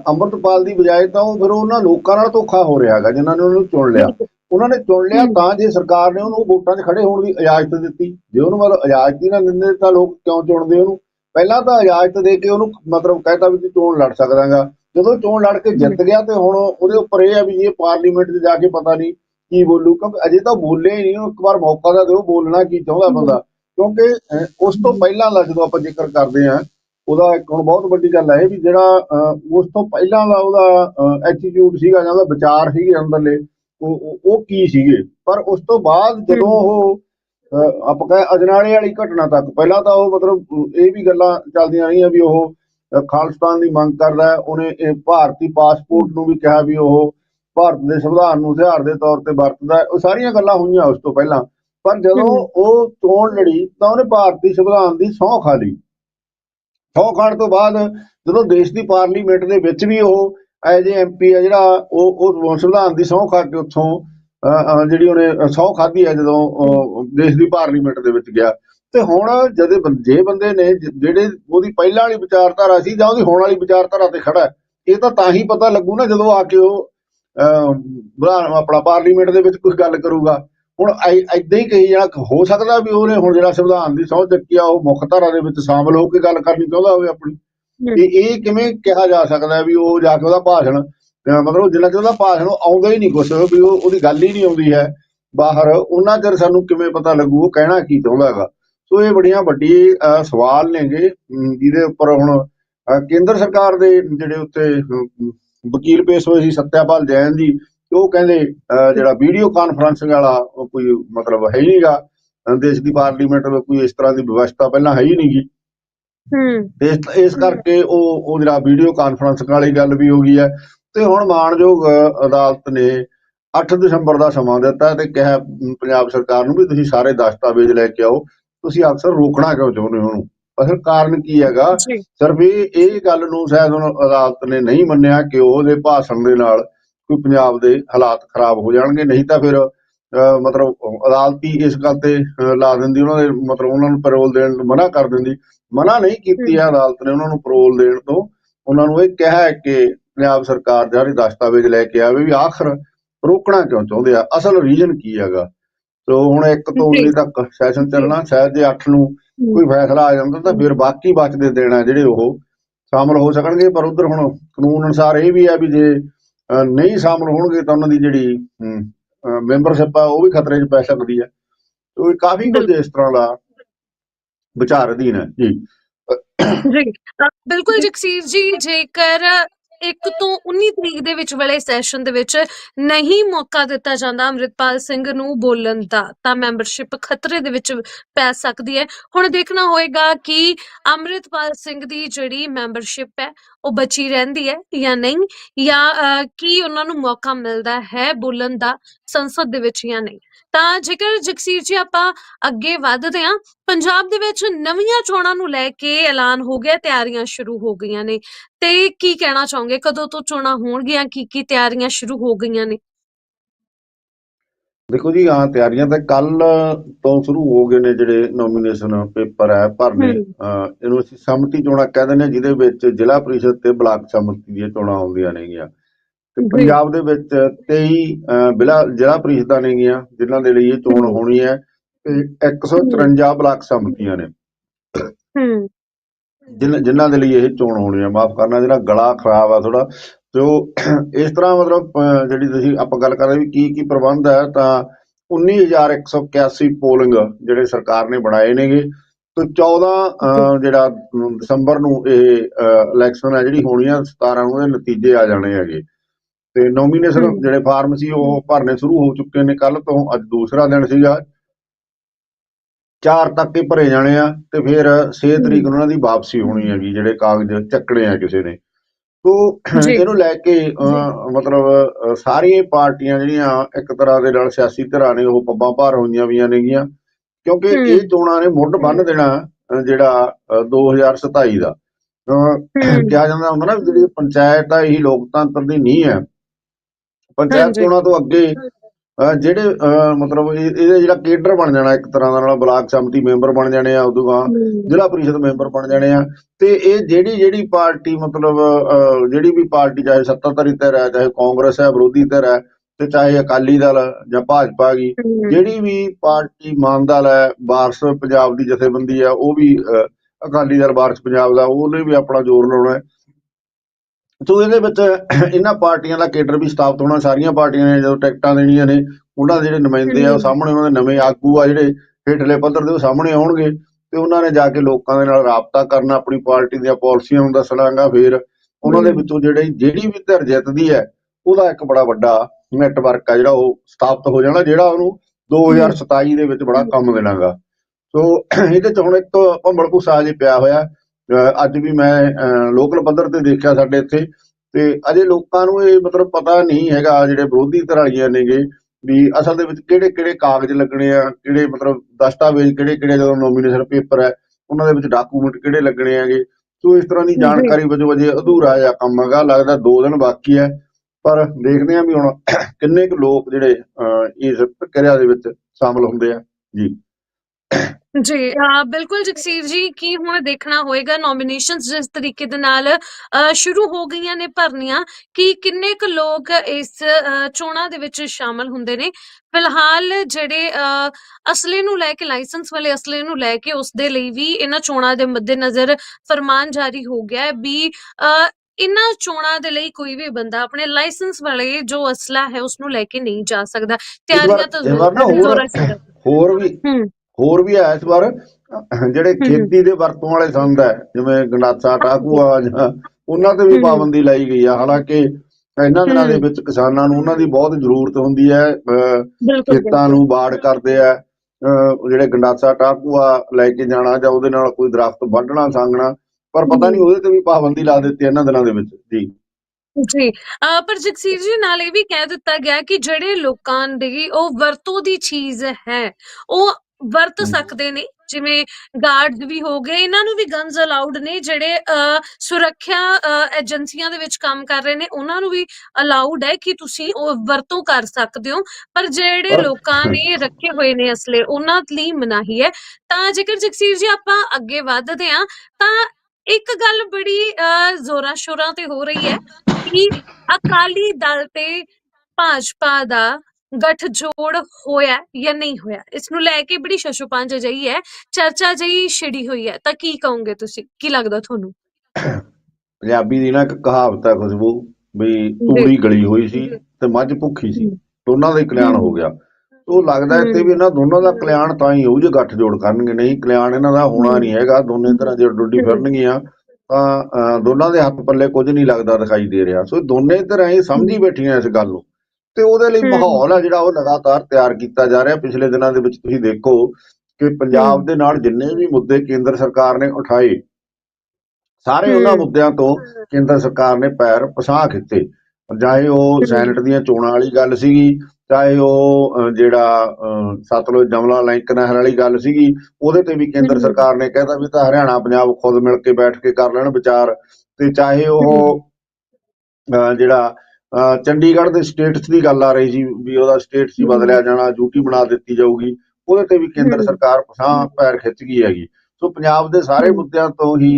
ਅੰਮ੍ਰਿਤਪਾਲ ਦੀ ਬਜਾਏ ਤਾਂ ਉਹ ਫਿਰ ਉਹਨਾਂ ਲੋਕਾਂ ਨਾਲ ਧੋਖਾ ਹੋ ਰਿਹਾ ਹੈਗਾ, ਜਿਨ੍ਹਾਂ ਨੇ ਉਹਨੂੰ ਚੁਣ ਲਿਆ। ਉਹਨਾਂ ਨੇ ਚੁਣ ਲਿਆ ਤਾਂ ਜੇ ਸਰਕਾਰ ਨੇ ਉਹਨੂੰ ਵੋਟਾਂ 'ਚ ਖੜੇ ਹੋਣ ਦੀ ਇਜਾਜ਼ਤ ਦਿੱਤੀ। ਜੇ ਉਹਨੂੰ ਮਤਲਬ ਇਜਾਜ਼ਤ ਹੀ ਨਾ ਦਿੰਦੇ ਤਾਂ ਲੋਕ ਕਿਉਂ ਚੁਣਦੇ ਉਹਨੂੰ? ਪਹਿਲਾਂ ਤਾਂ ਇਜਾਜ਼ਤ ਦੇ ਕੇ ਉਹਨੂੰ ਮਤਲਬ ਕਹਿਤਾ ਵੀ ਤੂੰ ਚੋਣ ਲੜ ਸਕਦਾਗਾ। ਜਦੋਂ ਚੋਣ ਲੜ ਕੇ ਜਿੱਤ ਗਿਆ ਤੇ ਹੁਣ ਉਹਦੇ ਉੱਪਰ ਇਹ ਆ ਵੀ ਇਹ ਪਾਰਲੀਮੈਂਟ 'ਚ ਜਾ ਕੇ ਪਤਾ ਨਹੀਂ ਕੀ ਬੋਲੂ ਕਿਉਂਕਿ ਅਜੇ ਤਾਂ ਬੋਲੇ ਹੀ ਨਹੀਂ। ਇੱਕ ਵਾਰ ਮੌਕਾ ਤਾਂ ਦਿਓ ਬੋਲਣਾ ਕੀ ਚਾਹੁੰਦਾ ਬੰਦਾ। ਕਿਉਂਕਿ ਉਸ ਤੋਂ ਪਹਿਲਾਂ ਦਾ ਜਦੋਂ ਆਪਾਂ ਜ਼ਿਕਰ ਕਰਦੇ ਹਾਂ ਉਹਦਾ ਇੱਕ ਹੁਣ ਬਹੁਤ ਵੱਡੀ ਗੱਲ ਹੈ ਵੀ ਜਿਹੜਾ ਉਸ ਤੋਂ ਪਹਿਲਾਂ ਦਾ ਉਹਦਾ ਐਟੀਟਿਊਡ ਸੀਗਾ ਜਾਂ ਉਹਦਾ ਵਿਚਾਰ ਸੀਗੇ ਅੰਦਰਲੇ ਉਹ ਕੀ ਸੀਗੇ? ਪਰ ਉਸ ਤੋਂ ਬਾਅਦ ਜਦੋਂ ਉਹ ਆਪਾਂ ਕਹੇ ਅਜਨਾਲੇ ਵਾਲੀ ਘਟਨਾ ਤੱਕ ਪਹਿਲਾਂ ਤਾਂ ਉਹ ਮਤਲਬ ਇਹ ਵੀ ਗੱਲਾਂ ਚੱਲਦੀਆਂ ਰਹੀਆਂ ਵੀ ਉਹ ਖਾਲਿਸਤਾਨ ਦੀ ਮੰਗ ਕਰਦਾ ਉਹਨੇ ਇਹ ਭਾਰਤੀ ਪਾਸਪੋਰਟ ਨੂੰ ਵੀ ਕਿਹਾ ਵੀ ਉਹ ਭਾਰਤ ਦੇ ਸੰਵਿਧਾਨ ਨੂੰ ਹਥਿਆਰ ਦੇ ਤੌਰ ਤੇ ਵਰਤਦਾ ਉਹ ਸਾਰੀਆਂ ਗੱਲਾਂ ਹੋਈਆਂ ਉਸ ਤੋਂ ਪਹਿਲਾਂ ਪਰ ਜਦੋਂ। ਉਹ ਚੋਣ ਲੜੀ ਤਾਂ ਉਹਨੇ ਭਾਰਤੀ ਸੰਵਿਧਾਨ ਦੀ ਸਹੁੰ ਖਾ ਲਈ ਸਹੁੰ ਖਾਣ ਤੋਂ ਬਾਅਦ ਜਦੋਂ ਦੇਸ਼ ਦੀ ਪਾਰਲੀਮੈਂਟ ਦੇ ਵਿੱਚ ਵੀ ਉਹ ਐਜ ਐਮਪੀ ਆ ਜਿਹੜਾ ਉਹ ਉਹ ਸੰਵਿਧਾਨ ਦੀ ਸਹੁੰ ਖਾ ਕੇ ਉੱਥੋਂ ਜਿਹੜੀ ਉਹਨੇ ਸਹੁੰ ਖਾਧੀ ਹੈ ਜਦੋਂ ਦੇਸ਼ ਦੀ ਪਾਰਲੀਮੈਂਟ ਦੇ ਵਿੱਚ ਗਿਆ। ਤੇ ਹੁਣ ਜਦੇ ਜੇ ਬੰਦੇ ਨੇ ਜਿਹੜੇ ਉਹਦੀ ਪਹਿਲਾਂ ਵਾਲੀ ਵਿਚਾਰਧਾਰਾ ਸੀ ਜਾਂ ਉਹਦੀ ਹੋਣ ਵਾਲੀ ਵਿਚਾਰਧਾਰਾ ਤੇ ਖੜਾ ਇਹ ਤਾਂ ਤਾਂ ਹੀ ਪਤਾ ਲੱਗੂ ਨਾ ਜਦੋਂ ਆ ਕੇ ਉਹ ਆਪਣਾ ਪਾਰਲੀਮੈਂਟ ਦੇ ਵਿੱਚ ਕੋਈ ਗੱਲ ਕਰੂਗਾ। ਹੁਣ ਐਦਾਂ ਹੀ ਕਹੀ ਜਾਣਾ ਹੋ ਸਕਦਾ ਵੀ ਉਹਨੇ ਹੁਣ ਜਿਹੜਾ ਸੰਵਿਧਾਨ ਦੀ ਸਹੁੰ ਚੱਕੀ ਆ ਉਹ ਮੁੱਖ ਧਾਰਾ ਦੇ ਵਿੱਚ ਸ਼ਾਮਲ ਹੋ ਕੇ ਗੱਲ ਕਰਨੀ ਚਾਹੁੰਦਾ ਹੋਵੇ ਆਪਣੀ। ਤੇ ਇਹ ਕਿਵੇਂ ਕਿਹਾ ਜਾ ਸਕਦਾ ਵੀ ਉਹ ਜਾ ਕੇ ਉਹਦਾ ਭਾਸ਼ਣ ਮਤਲਬ ਜਿੰਨਾ ਚਿਰ ਉਹਦਾ ਭਾਸ਼ਣ ਆਉਂਦਾ ਹੀ ਨਹੀਂ ਕੁਛ ਵੀ ਉਹ ਉਹਦੀ ਗੱਲ ਹੀ ਨਹੀਂ ਆਉਂਦੀ ਹੈ ਬਾਹਰ ਉਹਨਾਂ ਚਿਰ ਸਾਨੂੰ ਕਿਵੇਂ ਪਤਾ ਲੱਗੂ ਉਹ ਕਹਿਣਾ ਕੀ ਚਾਹੁੰਦਾ ਹੈਗਾ ਸੋ ਇਹ ਬੜੀਆਂ ਵੱਡੀ ਸਵਾਲ ਨੇਗੇ ਜਿਹਦੇ ਉੱਪਰ ਹੁਣ ਕੇਂਦਰ ਸਰਕਾਰ ਦੇ ਜਿਹੜੇ ਉੱਤੇ ਵਕੀਲ ਪੇਸ਼ ਹੋਏ ਸੀ ਸਤਿਆਪਾਲ ਜੈਨ ਜੀ ਉਹ ਕਹਿੰਦੇ ਜਿਹੜਾ ਵੀਡੀਓ ਕਾਨਫਰੰਸਿੰਗ ਵਾਲਾ ਉਹ ਕੋਈ ਮਤਲਬ ਹੈ ਹੀ ਨਹੀਂਗਾ। ਦੇਸ਼ ਦੀ ਪਾਰਲੀਮੈਂਟ ਵਿੱਚ ਕੋਈ ਇਸ ਤਰ੍ਹਾਂ ਦੀ ਵਿਵਸਥਾ ਪਹਿਲਾਂ ਹੈ ਹੀ ਨਹੀਂਗੀ। ਹੂੰ। ਇਸ ਕਰਕੇ ਉਹ ਉਹ ਜਿਹੜਾ ਵੀਡੀਓ ਕਾਨਫਰੰਸ ਵਾਲੀ ਗੱਲ ਵੀ ਹੋ ਗਈ ਹੈ ਤੇ ਹੁਣ ਮਾਣਯੋਗ ਅ, ਅਦਾਲਤ ਨੇ 8 ਦਸੰਬਰ ਦਾ ਸਮਾਂ ਦਿੱਤਾ ਤੇ ਕਿਹਾ ਪੰਜਾਬ ਸਰਕਾਰ ਨੂੰ ਵੀ ਤੁਸੀਂ ਸਾਰੇ ਦਸਤਾਵੇਜ਼ ਲੈ ਕੇ ਆਓ ਤੁਸੀਂ ਅਕਸਰ ਰੋਕਣਾ ਕਿਉਂ ਚਾਹੁੰਦੇ ਹੋ ਉਹਨੂੰ? ਅਸਲ ਕਾਰਨ ਕੀ ਹੈਗਾ? ਸਿਰਫ ਇਹ ਗੱਲ ਨੂੰ ਸ਼ਾਇਦ ਹੁਣ ਅਦਾਲਤ ਨੇ ਨਹੀਂ ਮੰਨਿਆ ਕਿ ਉਹਦੇ ਭਾਸ਼ਣ ਦੇ ਨਾਲ ਕੋਈ ਪੰਜਾਬ ਦੇ ਹਾਲਾਤ ਖਰਾਬ ਹੋ ਜਾਣਗੇ ਨਹੀਂ ਤਾਂ ਫਿਰ ਮਤਲਬ ਅਦਾਲਤ ਇਸ ਗੱਲ ਤੇ ਲਾ ਦਿੰਦੀ ਉਹਨਾਂ ਦੇ ਮਤਲਬ ਉਹਨਾਂ ਨੂੰ ਪੈਰੋਲ ਦੇਣ ਨੂੰ ਮਨਾ ਕਰ ਦਿੰਦੀ। ਮਨਾ ਨਹੀਂ ਕੀਤੀ ਹੈ ਅਦਾਲਤ ਨੇ ਉਹਨਾਂ ਨੂੰ ਪੈਰੋਲ ਦੇਣ ਤੋਂ। ਉਹਨਾਂ ਨੂੰ ਇਹ ਕਿਹਾ ਕਿ ਪੰਜਾਬ ਸਰਕਾਰ ਜਿਹੜੇ ਦਸਤਾਵੇਜ਼ ਲੈ ਕੇ ਆਵੇ ਵੀ ਆਖਰ ਰੋਕਣਾ ਕਿਉਂ ਚਾਹੁੰਦੇ ਆ? ਅਸਲ ਰੀਜਨ ਕੀ ਹੈਗਾ? ਸੋ ਹੁਣ ਇੱਕ ਤੋਂ ਜੀ। 19 ਤੱਕ ਸੈਸ਼ਨ ਚੱਲਣਾ ਸ਼ਾਇਦ ਜੇ 8 ਨੂੰ ਕੋਈ ਫੈਸਲਾ ਆ ਜਾਂਦਾ ਤਾਂ ਫਿਰ ਬਾਕੀ ਬਚਦੇ ਦੇਣ ਆ ਜਿਹੜੇ ਉਹ ਸ਼ਾਮਲ ਹੋ ਸਕਣਗੇ ਪਰ ਉਧਰ ਹੁਣ ਕਾਨੂੰਨ ਅਨੁਸਾਰ ਇਹ ਵੀ ਹੈ ਵੀ ਜੇ ਨਹੀਂ ਸ਼ਾਮਲ ਹੋਣਗੇ ਤਾਂ ਉਹਨਾਂ ਦੀ ਜਿਹੜੀ ਮੈਂਬਰਸ਼ਿਪ ਆ ਉਹ ਵੀ ਖਤਰੇ 'ਚ ਪੈ ਸਕਦੀ ਹੈ ਸੋ ਇਹ ਕਾਫੀ ਕੁਝ ਇਸ ਤਰ੍ਹਾਂ ਦਾ ਵਿਚਾਰ ਅਧੀਨ ਹੈ। ਜੀ। ਜੀ। ਬਿਲਕੁਲ ਜਗਸੀਰ ਜੀ ਜੇਕਰ 1 ਤੋਂ 19 ਤਰੀਕ ਦੇ ਵਿੱਚ ਵਾਲੇ ਸੈਸ਼ਨ ਦੇ ਵਿੱਚ ਨਹੀਂ ਮੌਕਾ ਦਿੱਤਾ ਜਾਂਦਾ ਅੰਮ੍ਰਿਤਪਾਲ ਸਿੰਘ ਨੂੰ ਬੋਲਣ ਦਾ, ਤਾਂ ਮੈਂਬਰਸ਼ਿਪ ਖਤਰੇ ਦੇ ਵਿੱਚ ਪੈ ਸਕਦੀ ਹੈ। ਹੁਣ ਦੇਖਣਾ ਹੋਏਗਾ ਕਿ ਅੰਮ੍ਰਿਤਪਾਲ ਸਿੰਘ ਦੀ ਜਿਹੜੀ ਮੈਂਬਰਸ਼ਿਪ ਹੈ, ਉਹ ਬਚੀ ਰਹਿੰਦੀ ਹੈ ਜਾਂ ਨਹੀਂ, ਜਾਂ ਕੀ ਉਹਨਾਂ ਨੂੰ ਮੌਕਾ ਮਿਲਦਾ ਹੈ ਬੋਲਣ ਦਾ? ਸੰਸਦ ਦੇ ਵਿੱਚ ਜਾਂ ਨਹੀਂ। ਤਾਂ ਜੇਕਰ ਜਗਸੀਰ ਜੀ ਆਪਾਂ ਅੱਗੇ ਵੱਧਦੇ ਹਾਂ ਪੰਜਾਬ ਦੇ ਵਿੱਚ ਨਵੀਆਂ ਚੋਣਾਂ ਨੂੰ ਲੈ ਕੇ ਐਲਾਨ ਹੋ ਗਿਆ ਤਿਆਰੀਆਂ ਸ਼ੁਰੂ ਹੋ ਗਈਆਂ ਨੇ। ਤੇ ਕੀ ਕਹਿਣਾ ਚਾਹੋਗੇ? ਕਦੋਂ ਤੋਂ ਚੋਣਾਂ ਹੋਣਗੀਆਂ? ਕੀ ਕੀ ਤਿਆਰੀਆਂ ਸ਼ੁਰੂ ਹੋ ਗਈਆਂ ਨੇ? ਦੇਖੋ ਜੀ ਹਾਂ ਤਿਆਰੀਆਂ ਤਾਂ ਕੱਲ ਤੋਂ ਸ਼ੁਰੂ ਹੋ ਗਏ ਨੇ ਜਿਹੜੇ ਨੋਮੀਨੇਸ਼ਨ ਪੇਪਰ ਹੈ ਭਰਨੇ। ਇਹਨੂੰ ਅਸੀਂ ਸੰਮਤੀ ਚੋਣਾਂ ਕਹਿ ਦਿੰਦੇ ਹਾਂ ਜਿਹਦੇ ਵਿੱਚ ਜ਼ਿਲ੍ਹਾ ਪਰਿਸ਼ਦ ਤੇ ਬਲਾਕ ਸੰਮਤੀ ਦੀਆਂ ਚੋਣਾਂ ਆਉਂਦੀਆਂ ਨੇਗੀਆਂ। ਤੇ। ਪੰਜਾਬ ਦੇ ਵਿੱਚ 23 ਅਹ, ਜ਼ਿਲ੍ਹਾ ਜ਼ਿਲ੍ਹਾ ਪਰਿਸ਼ਦਾਂ ਨੇਗੀਆਂ ਜਿਨ੍ਹਾਂ ਦੇ ਲਈ ਇਹ ਚੋਣ। ਹੋਣੀ ਹੈ ਤੇ 154 ਬਲਾਕ ਸੰਮਤੀਆਂ ਨੇ ਹੂੰ ਜਿਨ੍ਹਾਂ ਦੇ ਲਈ ਇਹ ਚੋਣ ਹੋਣੀ ਹੈ ਮਾਫ ਕਰਨਾ ਜਿਹੜਾ ਗਲਾ ਖਰਾਬ ਆ ਥੋੜਾ ਤੇ ਉਹ ਇਸ ਤਰ੍ਹਾਂ ਮਤਲਬ ਜਿਹੜੀ ਤੁਸੀਂ ਆਪਾਂ ਗੱਲ ਕਰਦੇ ਵੀ ਕੀ ਕੀ ਪ੍ਰਬੰਧ ਹੈ ਤਾਂ 19181 ਪੋਲਿੰਗ ਜਿਹੜੇ ਸਰਕਾਰ ਨੇ ਬਣਾਏ ਨੇਗੇ ਤੇ 14 ਅਹ, ਜਿਹੜਾ ਦਸੰਬਰ ਨੂੰ ਇਹ ਇਲੈਕਸ਼ਨ ਹੈ ਜਿਹੜੀ ਹੋਣੀ ਆ 17 ਨੂੰ ਇਹਦੇ ਨਤੀਜੇ ਆ ਜਾਣੇ ਹੈਗੇ ਤੇ ਨੋਮੀਨੇਸ਼ਨ। ਜਿਹੜੇ ਫਾਰਮ ਸੀ ਉਹ ਭਰਨੇ ਸ਼ੁਰੂ ਹੋ ਚੁੱਕੇ ਨੇ ਕੱਲ ਤੋਂ ਅੱਜ ਦੂਸਰਾ ਦਿਨ ਸੀਗਾ 4 ਤੱਕ ਹੀ ਭਰੇ ਜਾਣੇ ਆ ਤੇ ਫਿਰ 6 ਤਰੀਕ ਨੂੰ ਉਹਨਾਂ ਦੀ ਵਾਪਸੀ ਹੋਣੀ ਹੈਗੀ ਜਿਹੜੇ ਕਾਗਜ਼ ਚੱਕਣੇ ਆ ਕਿਸੇ ਨੇ ਤੋ। ਇਹਨੂੰ ਲੈ ਕੇ ਮਤਲਬ ਸਾਰੀਆਂ ਪਾਰਟੀਆਂ ਜਿਹੜੀਆਂ ਇੱਕ ਤਰ੍ਹਾਂ ਦੇ ਨਾਲ ਸਿਆਸੀ ਧਿਰਾਂ ਨੇ ਉਹ ਪੱਬਾਂ ਭਾਰ ਹੋਈਆਂ ਵੀਆਂ ਨੇਗੀਆਂ ਕਿਉਂਕਿ। ਇਹ ਚੋਣਾਂ ਨੇ ਮੁੱਢ ਬੰਨ ਦੇਣਾ ਜਿਹੜਾ ਅਹ, 2027 ਦਾ। ਕਿਹਾ ਜਾਂਦਾ ਹੁੰਦਾ ਨਾ ਜਿਹੜੀ ਪੰਚਾਇਤ ਆ ਇਹੀ ਲੋਕਤੰਤਰ ਦੀ ਨੀਂਹ ਹੈ ਪੰਚਾਇਤ ਹਾਂਜੀ। ਚੋਣਾਂ ਤੋਂ ਅੱਗੇ ਅਹ, ਜਿਹੜੇ ਅਹ, ਮਤਲਬ ਇਹ- ਇਹਦੇ ਜਿਹੜਾ ਕੇਡਰ ਬਣ ਜਾਣਾ ਇੱਕ ਤਰ੍ਹਾਂ ਦਾ ਨਾਲ ਬਲਾਕ ਸੰਮਤੀ ਮੈਂਬਰ ਬਣ ਜਾਣੇ ਆ ਉਦੋਂ ਬਾਅਦ ਜ਼ਿਲ੍ਹਾ ਪਰਿਸ਼ਦ ਮੈਂਬਰ ਬਣ ਜਾਣੇ ਆ। ਤੇ ਇਹ ਜਿਹੜੀ ਜਿਹੜੀ ਪਾਰਟੀ ਮਤਲਬ ਅਹ, ਜਿਹੜੀ ਵੀ ਪਾਰਟੀ ਚਾਹੇ ਸੱਤਾਧਾਰੀ ਧਿਰ ਹੈ ਚਾਹੇ ਕਾਂਗਰਸ ਹੈ ਵਿਰੋਧੀ ਧਿਰ ਹੈ ਤੇ ਚਾਹੇ ਅਕਾਲੀ ਦਲ ਜਾਂ ਭਾਜਪਾ ਗੀ ਹੂੰ। ਜਿਹੜੀ ਵੀ ਪਾਰਟੀ ਮਾਨਦਲ ਹੈ ਵਾਰਸ ਪੰਜਾਬ ਦੀ ਜਥੇਬੰਦੀ ਹੈ ਉਹ ਵੀ ਅਹ, ਅਕਾਲੀ ਦਲ ਵਾਰਸ ਪੰਜਾਬ ਦਾ ਉਹਨੇ ਵੀ ਆਪਣਾ ਜ਼ੋਰ ਲਾਉਣਾ ਹੈ। ਸੋ ਇਹਦੇ ਵਿੱਚ ਇਹਨਾਂ ਪਾਰਟੀਆਂ ਦਾ ਕੇਡਰ ਵੀ ਸਥਾਪਿਤ ਹੋਣਾ ਸਾਰੀਆਂ ਪਾਰਟੀਆਂ ਨੇ ਜਦੋਂ ਟਿਕਟਾਂ ਦੇਣੀਆਂ ਨੇ ਉਹਨਾਂ ਦੇ ਜਿਹੜੇ ਨੁਮਾਇੰਦੇ ਆ ਉਹ ਹਮ। ਸਾਹਮਣੇ ਉਹਨਾਂ ਦੇ ਨਵੇਂ ਆਗੂ ਆ ਜਿਹੜੇ ਹੇਠਲੇ ਪੱਧਰ ਦੇ ਉਹ ਸਾਹਮਣੇ ਆਉਣਗੇ ਤੇ ਉਹਨਾਂ ਨੇ ਜਾ ਕੇ ਲੋਕਾਂ ਦੇ ਨਾਲ ਰਾਬਤਾ ਕਰਨਾ ਆਪਣੀ ਪਾਰਟੀ ਦੀਆਂ ਪਾਲਿਸੀਆਂ ਨੂੰ ਦੱਸਣਾਗਾ ਫਿਰ ਉਹਨਾਂ ਦੇ। ਵਿੱਚੋਂ ਜਿਹੜੇ ਜਿਹੜੀ ਵੀ ਧਿਰ ਜਿੱਤਦੀ ਹੈ ਉਹਦਾ ਇੱਕ ਬੜਾ ਵੱਡਾ ਨੈਟਵਰਕ ਆ ਜਿਹੜਾ ਉਹ ਸਥਾਪਿਤ ਹੋ ਜਾਣਾ ਜਿਹੜਾ ਉਹਨੂੰ 2027 ਦੇ ਵਿੱਚ ਬੜਾ ਕੰਮ ਦੇਣਾਗਾ ਸੋ ਇਹਦੇ ਚ ਹੁਣ ਇੱਕ ਭੰਬਲ ਭੁੱਸਾ ਜੇ ਪਿਆ ਹੋਇਆ ਅੱਜ ਵੀ ਮੈਂ ਲੋਕਲ ਪੱਧਰ ਤੇ ਦੇਖਿਆ ਸਾਡੇ ਇੱਥੇ ਤੇ ਅਜੇ ਲੋਕਾਂ ਨੂੰ ਇਹ ਮਤਲਬ ਪਤਾ ਨਹੀਂ ਹੈਗਾ ਜਿਹੜੇ ਵਿਰੋਧੀ ਧਿਰ ਵਾਲੀਆਂ ਨੇਗੇ ਵੀ ਅਸਲ ਦੇ ਵਿੱਚ ਕਿਹੜੇ ਕਿਹੜੇ ਕਾਗਜ਼ ਲੱਗਣੇ ਆ ਕਿਹੜੇ ਮਤਲਬ ਦਸਤਾਵੇਜ਼ ਕਿਹੜੇ ਕਿਹੜੇ ਜਦੋਂ ਨੋਮੀਨੇਸ਼ਨ ਪੇਪਰ ਹੈ ਉਹਨਾਂ ਦੇ ਵਿੱਚ ਡਾਕੂਮੈਂਟ ਕਿਹੜੇ ਲੱਗਣੇ ਹੈਗੇ। ਸੋ ਇਸ ਤਰ੍ਹਾਂ ਦੀ ਜੀ। ਜਾਣਕਾਰੀ ਵਜੋਂ ਅਜੇ ਅਧੂਰਾ ਜਿਹਾ ਕੰਮ ਹੈਗਾ ਲੱਗਦਾ 2 ਦਿਨ ਬਾਕੀ ਹੈ ਪਰ ਦੇਖਦੇ ਹਾਂ ਵੀ ਹੁਣ ਕਿੰਨੇ ਕੁ ਲੋਕ ਜਿਹੜੇ ਇਸ ਪ੍ਰਕਿਰਿਆ ਦੇ ਵਿੱਚ ਸ਼ਾਮਲ ਹੁੰਦੇ ਆ। ਜੀ। ਜੀ ਅ, ਬਿਲਕੁਲ ਜਗਸੀਰ ਜੀ ਕੀ ਹੁਣ ਦੇਖਣਾ ਹੋਏਗਾ ਨੋਮੀਨੇਸ਼ਨਸ ਜਿਸ ਤਰੀਕੇ ਦੇ ਨਾਲ ਅ, ਸ਼ੁਰੂ ਹੋ ਗਈਆਂ ਨੇ ਭਰਨੀਆਂ ਕਿ ਕਿੰਨੇ ਕੁ ਲੋਕ ਇਸ ਅ, ਚੋਣਾਂ ਦੇ ਵਿੱਚ ਸ਼ਾਮਲ ਹੁੰਦੇ ਨੇ? ਫਿਲਹਾਲ ਜਿਹੜੇ ਅ, ਅਸਲੇ ਨੂੰ ਲੈ ਕੇ ਲਾਇਸੈਂਸ ਵਾਲੇ ਅਸਲੇ ਨੂੰ ਲੈ ਕੇ ਉਸ ਦੇ ਲਈ ਵੀ ਇਹਨਾਂ ਚੋਣਾਂ ਦੇ ਮੱਦੇਨਜ਼ਰ ਫਰਮਾਨ ਜਾਰੀ ਹੋ ਗਿਆ ਹੈ ਵੀ ਅ, ਇਹਨਾਂ ਚੋਣਾਂ ਦੇ ਲਈ ਕੋਈ ਵੀ ਬੰਦਾ ਆਪਣੇ ਲਾਇਸੈਂਸ ਵਾਲੇ ਜੋ ਅਸਲਾ ਹੈ ਉਸ ਨੂੰ ਲੈ ਕੇ ਨਹੀਂ ਜਾ ਸਕਦਾ। ਇਸ ਵਾਰ ਤਿਆਰੀਆਂ ਤਾਂ ਇਸ ਵਾਰ ਨਾ ਹੋਰ ਸ਼ੋਰਾਂ ਵੀ ਹੂੰ। ਹੋਰ ਵੀ ਹੈ ਇਸ ਵਾਰ ਜਿਹੜੇ। ਖੇਤੀ ਦੇ ਵਰਤੋਂ ਵਾਲੇ ਸੰਦ ਹੈ ਜਿਵੇਂ ਗੰਡਾਸਾ ਟਾਕੂਆ ਜਾਂ ਉਹਨਾਂ ਤੇ ਵੀ। ਪਾਬੰਦੀ ਲਾਈ ਗਈ ਆ ਹਾਲਾਂਕਿ ਇਹਨਾਂ ਦਿਨਾਂ ਦੇ। ਵਿੱਚ ਕਿਸਾਨਾਂ ਨੂੰ ਉਹਨਾਂ ਦੀ ਬਹੁਤ ਜ਼ਰੂਰਤ ਹੁੰਦੀ ਹੈ ਖੇਤਾਂ ਨੂੰ ਬਾੜ ਕਰਦੇ ਆ ਜਿਹੜੇ ਗੰਡਾਸਾ ਟਾਕੂਆ ਲੈ ਕੇ ਜਾਣਾ ਜਾਂ ਉਹਦੇ ਨਾਲ ਕੋਈ ਦਰਖਤ ਵੱਢਣਾ ਸੰਗਣਾ ਪਰ ਪਤਾ। ਨਹੀਂ ਉਹਦੇ ਤੇ ਵੀ ਪਾਬੰਦੀ ਲਾ ਦਿੱਤੀ ਇਹਨਾਂ ਦਿਨਾਂ ਦੇ ਵਿੱਚ ਜੀ ਜੀ ਪਰ ਜਗਸੀਰ ਜੀ ਨਾਲ ਇਹ ਵੀ ਕਹਿ ਦਿੱਤਾ ਗਿਆ ਕਿ ਜਿਹੜੇ ਲੋਕਾਂ ਦੀ ਉਹ ਵਰਤੋਂ ਦੀ ਚੀਜ਼ ਹੈ ਉਹ ਵਰਤ। ਸਕਦੇ ਨੇ ਜਿਵੇਂ ਗਾਰਡ ਵੀ ਹੋ ਗਏ ਇਹਨਾਂ ਨੂੰ ਵੀ ਗਨਸ ਅਲਾਉਡ ਨੇ ਜਿਹੜੇ ਸੁਰੱਖਿਆ ਏਜੰਸੀਆਂ ਦੇ ਵਿੱਚ ਕੰਮ ਕਰ ਰਹੇ ਨੇ ਉਹਨਾਂ ਨੂੰ ਵੀ ਅਲਾਉਡ ਹੈ ਕਿ ਤੁਸੀਂ ਉਹ ਵਰਤੋਂ ਕਰ ਸਕਦੇ ਹੋ ਪਰ ਜਿਹੜੇ ਪਰ- ਲੋਕਾਂ ਨੇ ਰੱਖੇ ਹੋਏ ਨੇ ਅਸਲੇ ਉਹਨਾਂ ਲਈ ਮਨਾਹੀ ਹੈ ਤਾਂ ਜੇਕਰ ਜਗਸੀਰ ਜੀ ਆਪਾਂ ਅੱਗੇ ਵੱਧਦੇ ਹਾਂ ਤਾਂ ਇੱਕ ਗੱਲ ਬੜੀ ਅਹ, ਜ਼ੋਰਾਂ ਸ਼ੋਰਾਂ ਤੇ ਹੋ ਰਹੀ ਹੈ ਕਿ ਅਕਾਲੀ ਦਲ ਤੇ ਭਾਜਪਾ ਦਾ ਗੱਠਜੋੜ ਹੋਇਆ ਜਾਂ ਨਹੀਂ ਹੋਇਆ? ਇਸ ਨੂੰ ਲੈ ਕੇ ਬੜੀ ਸ਼ਸ਼ੋਪੰਜ ਅਜਿਹੀ ਹੈ ਚਰਚਾ ਜਈ ਛਿੜੀ ਹੋਈ ਹੈ। ਤਾਂ ਕੀ ਕਹੋਗੇ ਤੁਸੀਂ? ਕੀ ਲੱਗਦਾ ਤੁਹਾਨੂੰ? ਪੰਜਾਬੀ ਦੀ ਨਾ ਇੱਕ ਕਹਾਵਤ ਹੈ ਖੁਸ਼ਬੂ ਵੀ ਤੂੜੀ ਗਲੀ ਹੋਈ ਸੀ ਤੇ ਮੱਝ ਭੁੱਖੀ ਸੀ। ਦੋਨਾਂ ਦਾ ਹੀ ਕਲਿਆਣ ਹੋ ਗਿਆ। ਉਹ ਲੱਗਦਾ ਇੱਥੇ ਵੀ ਇਹਨਾਂ ਦੋਨਾਂ ਦਾ ਕਲਿਆਣ ਤਾਂ ਹੀ ਹੋਊ ਜੇ ਗੱਠ ਜੋੜ ਕਰਨਗੇ। ਨਹੀਂ ਕਲਿਆਣ ਇਹਨਾਂ ਦਾ ਹੋਣਾ ਨਹੀਂ ਹੈਗਾ। ਦੋਨੇ ਤਰ੍ਹਾਂ ਜੇ ਡੁੱਡੀ ਫਿਰਨਗੀਆਂ। ਤਾਂ ਦੋਨਾਂ ਦੇ ਹੱਥ ਪੱਲੇ ਕੁਝ ਨਹੀਂ ਲੱਗਦਾ ਦਿਖਾਈ ਦੇ ਰਿਹਾ। ਸੋ ਦੋਨੇ ਤਰ੍ਹਾਂ ਹੀ ਸਮਝੀ ਬੈਠੀਆਂ ਇਸ ਗੱਲ ਨੂੰ। ਤੇ ਉਹਦੇ ਲਈ। ਮਾਹੌਲ ਆ ਜਿਹੜਾ ਉਹ ਲਗਾਤਾਰ ਤਿਆਰ ਕੀਤਾ ਜਾ ਰਿਹਾ ਪਿਛਲੇ ਦਿਨਾਂ ਦੇ ਵਿੱਚ ਤੁਸੀਂ ਦੇਖੋ ਕਿ ਪੰਜਾਬ। ਦੇ ਨਾਲ ਜਿੰਨੇ ਵੀ ਮੁੱਦੇ ਕੇਂਦਰ ਸਰਕਾਰ ਨੇ ਉਠਾਏ ਸਾਰੇ ਉਹਨਾਂ। ਮੁੱਦਿਆਂ ਤੋਂ ਕੇਂਦਰ ਸਰਕਾਰ ਨੇ ਪੈਰ ਪਸਾਹ ਕੀਤੇ ਚਾਹੇ ਉਹ। ਸੈਨੇਟ ਦੀਆਂ ਚੋਣਾਂ ਵਾਲੀ ਗੱਲ ਸੀਗੀ ਚਾਹੇ ਉਹ ਜਿਹੜਾ ਸਤਲੁਜ ਜਮਲਾ ਲਿੰਕ ਨਹਿਰ ਵਾਲੀ ਗੱਲ ਸੀਗੀ ਉਹਦੇ ਤੇ ਵੀ ਕੇਂਦਰ। ਸਰਕਾਰ ਨੇ ਕਹਿਤਾ ਵੀ ਤਾਂ ਹਰਿਆਣਾ ਪੰਜਾਬ ਖੁਦ ਮਿਲ ਕੇ ਬੈਠ ਕੇ ਕਰ ਲੈਣ ਵਿਚਾਰ ਤੇ ਚਾਹੇ ਉਹ ਜਿਹੜਾ ਚੰਡੀਗੜ੍ਹ ਦੇ ਸਟੇਟਸ ਦੀ ਗੱਲ ਆ ਰਹੀ ਸੀ ਵੀ ਉਹਦਾ ਸਟੇਟਸ ਹੀ। ਬਦਲਿਆ ਜਾਣਾ ਡਿਊਟੀ ਬਣਾ ਦਿੱਤੀ ਜਾਊਗੀ ਉਹਦੇ ਤੇ ਵੀ ਕੇਂਦਰ। ਸਰਕਾਰ ਪਛਾਂ ਪੈਰ ਖਿੱਚ ਗਈ ਹੈਗੀ ਸੋ ਪੰਜਾਬ ਦੇ ਸਾਰੇ। ਮੁੱਦਿਆਂ ਤੋਂ ਹੀ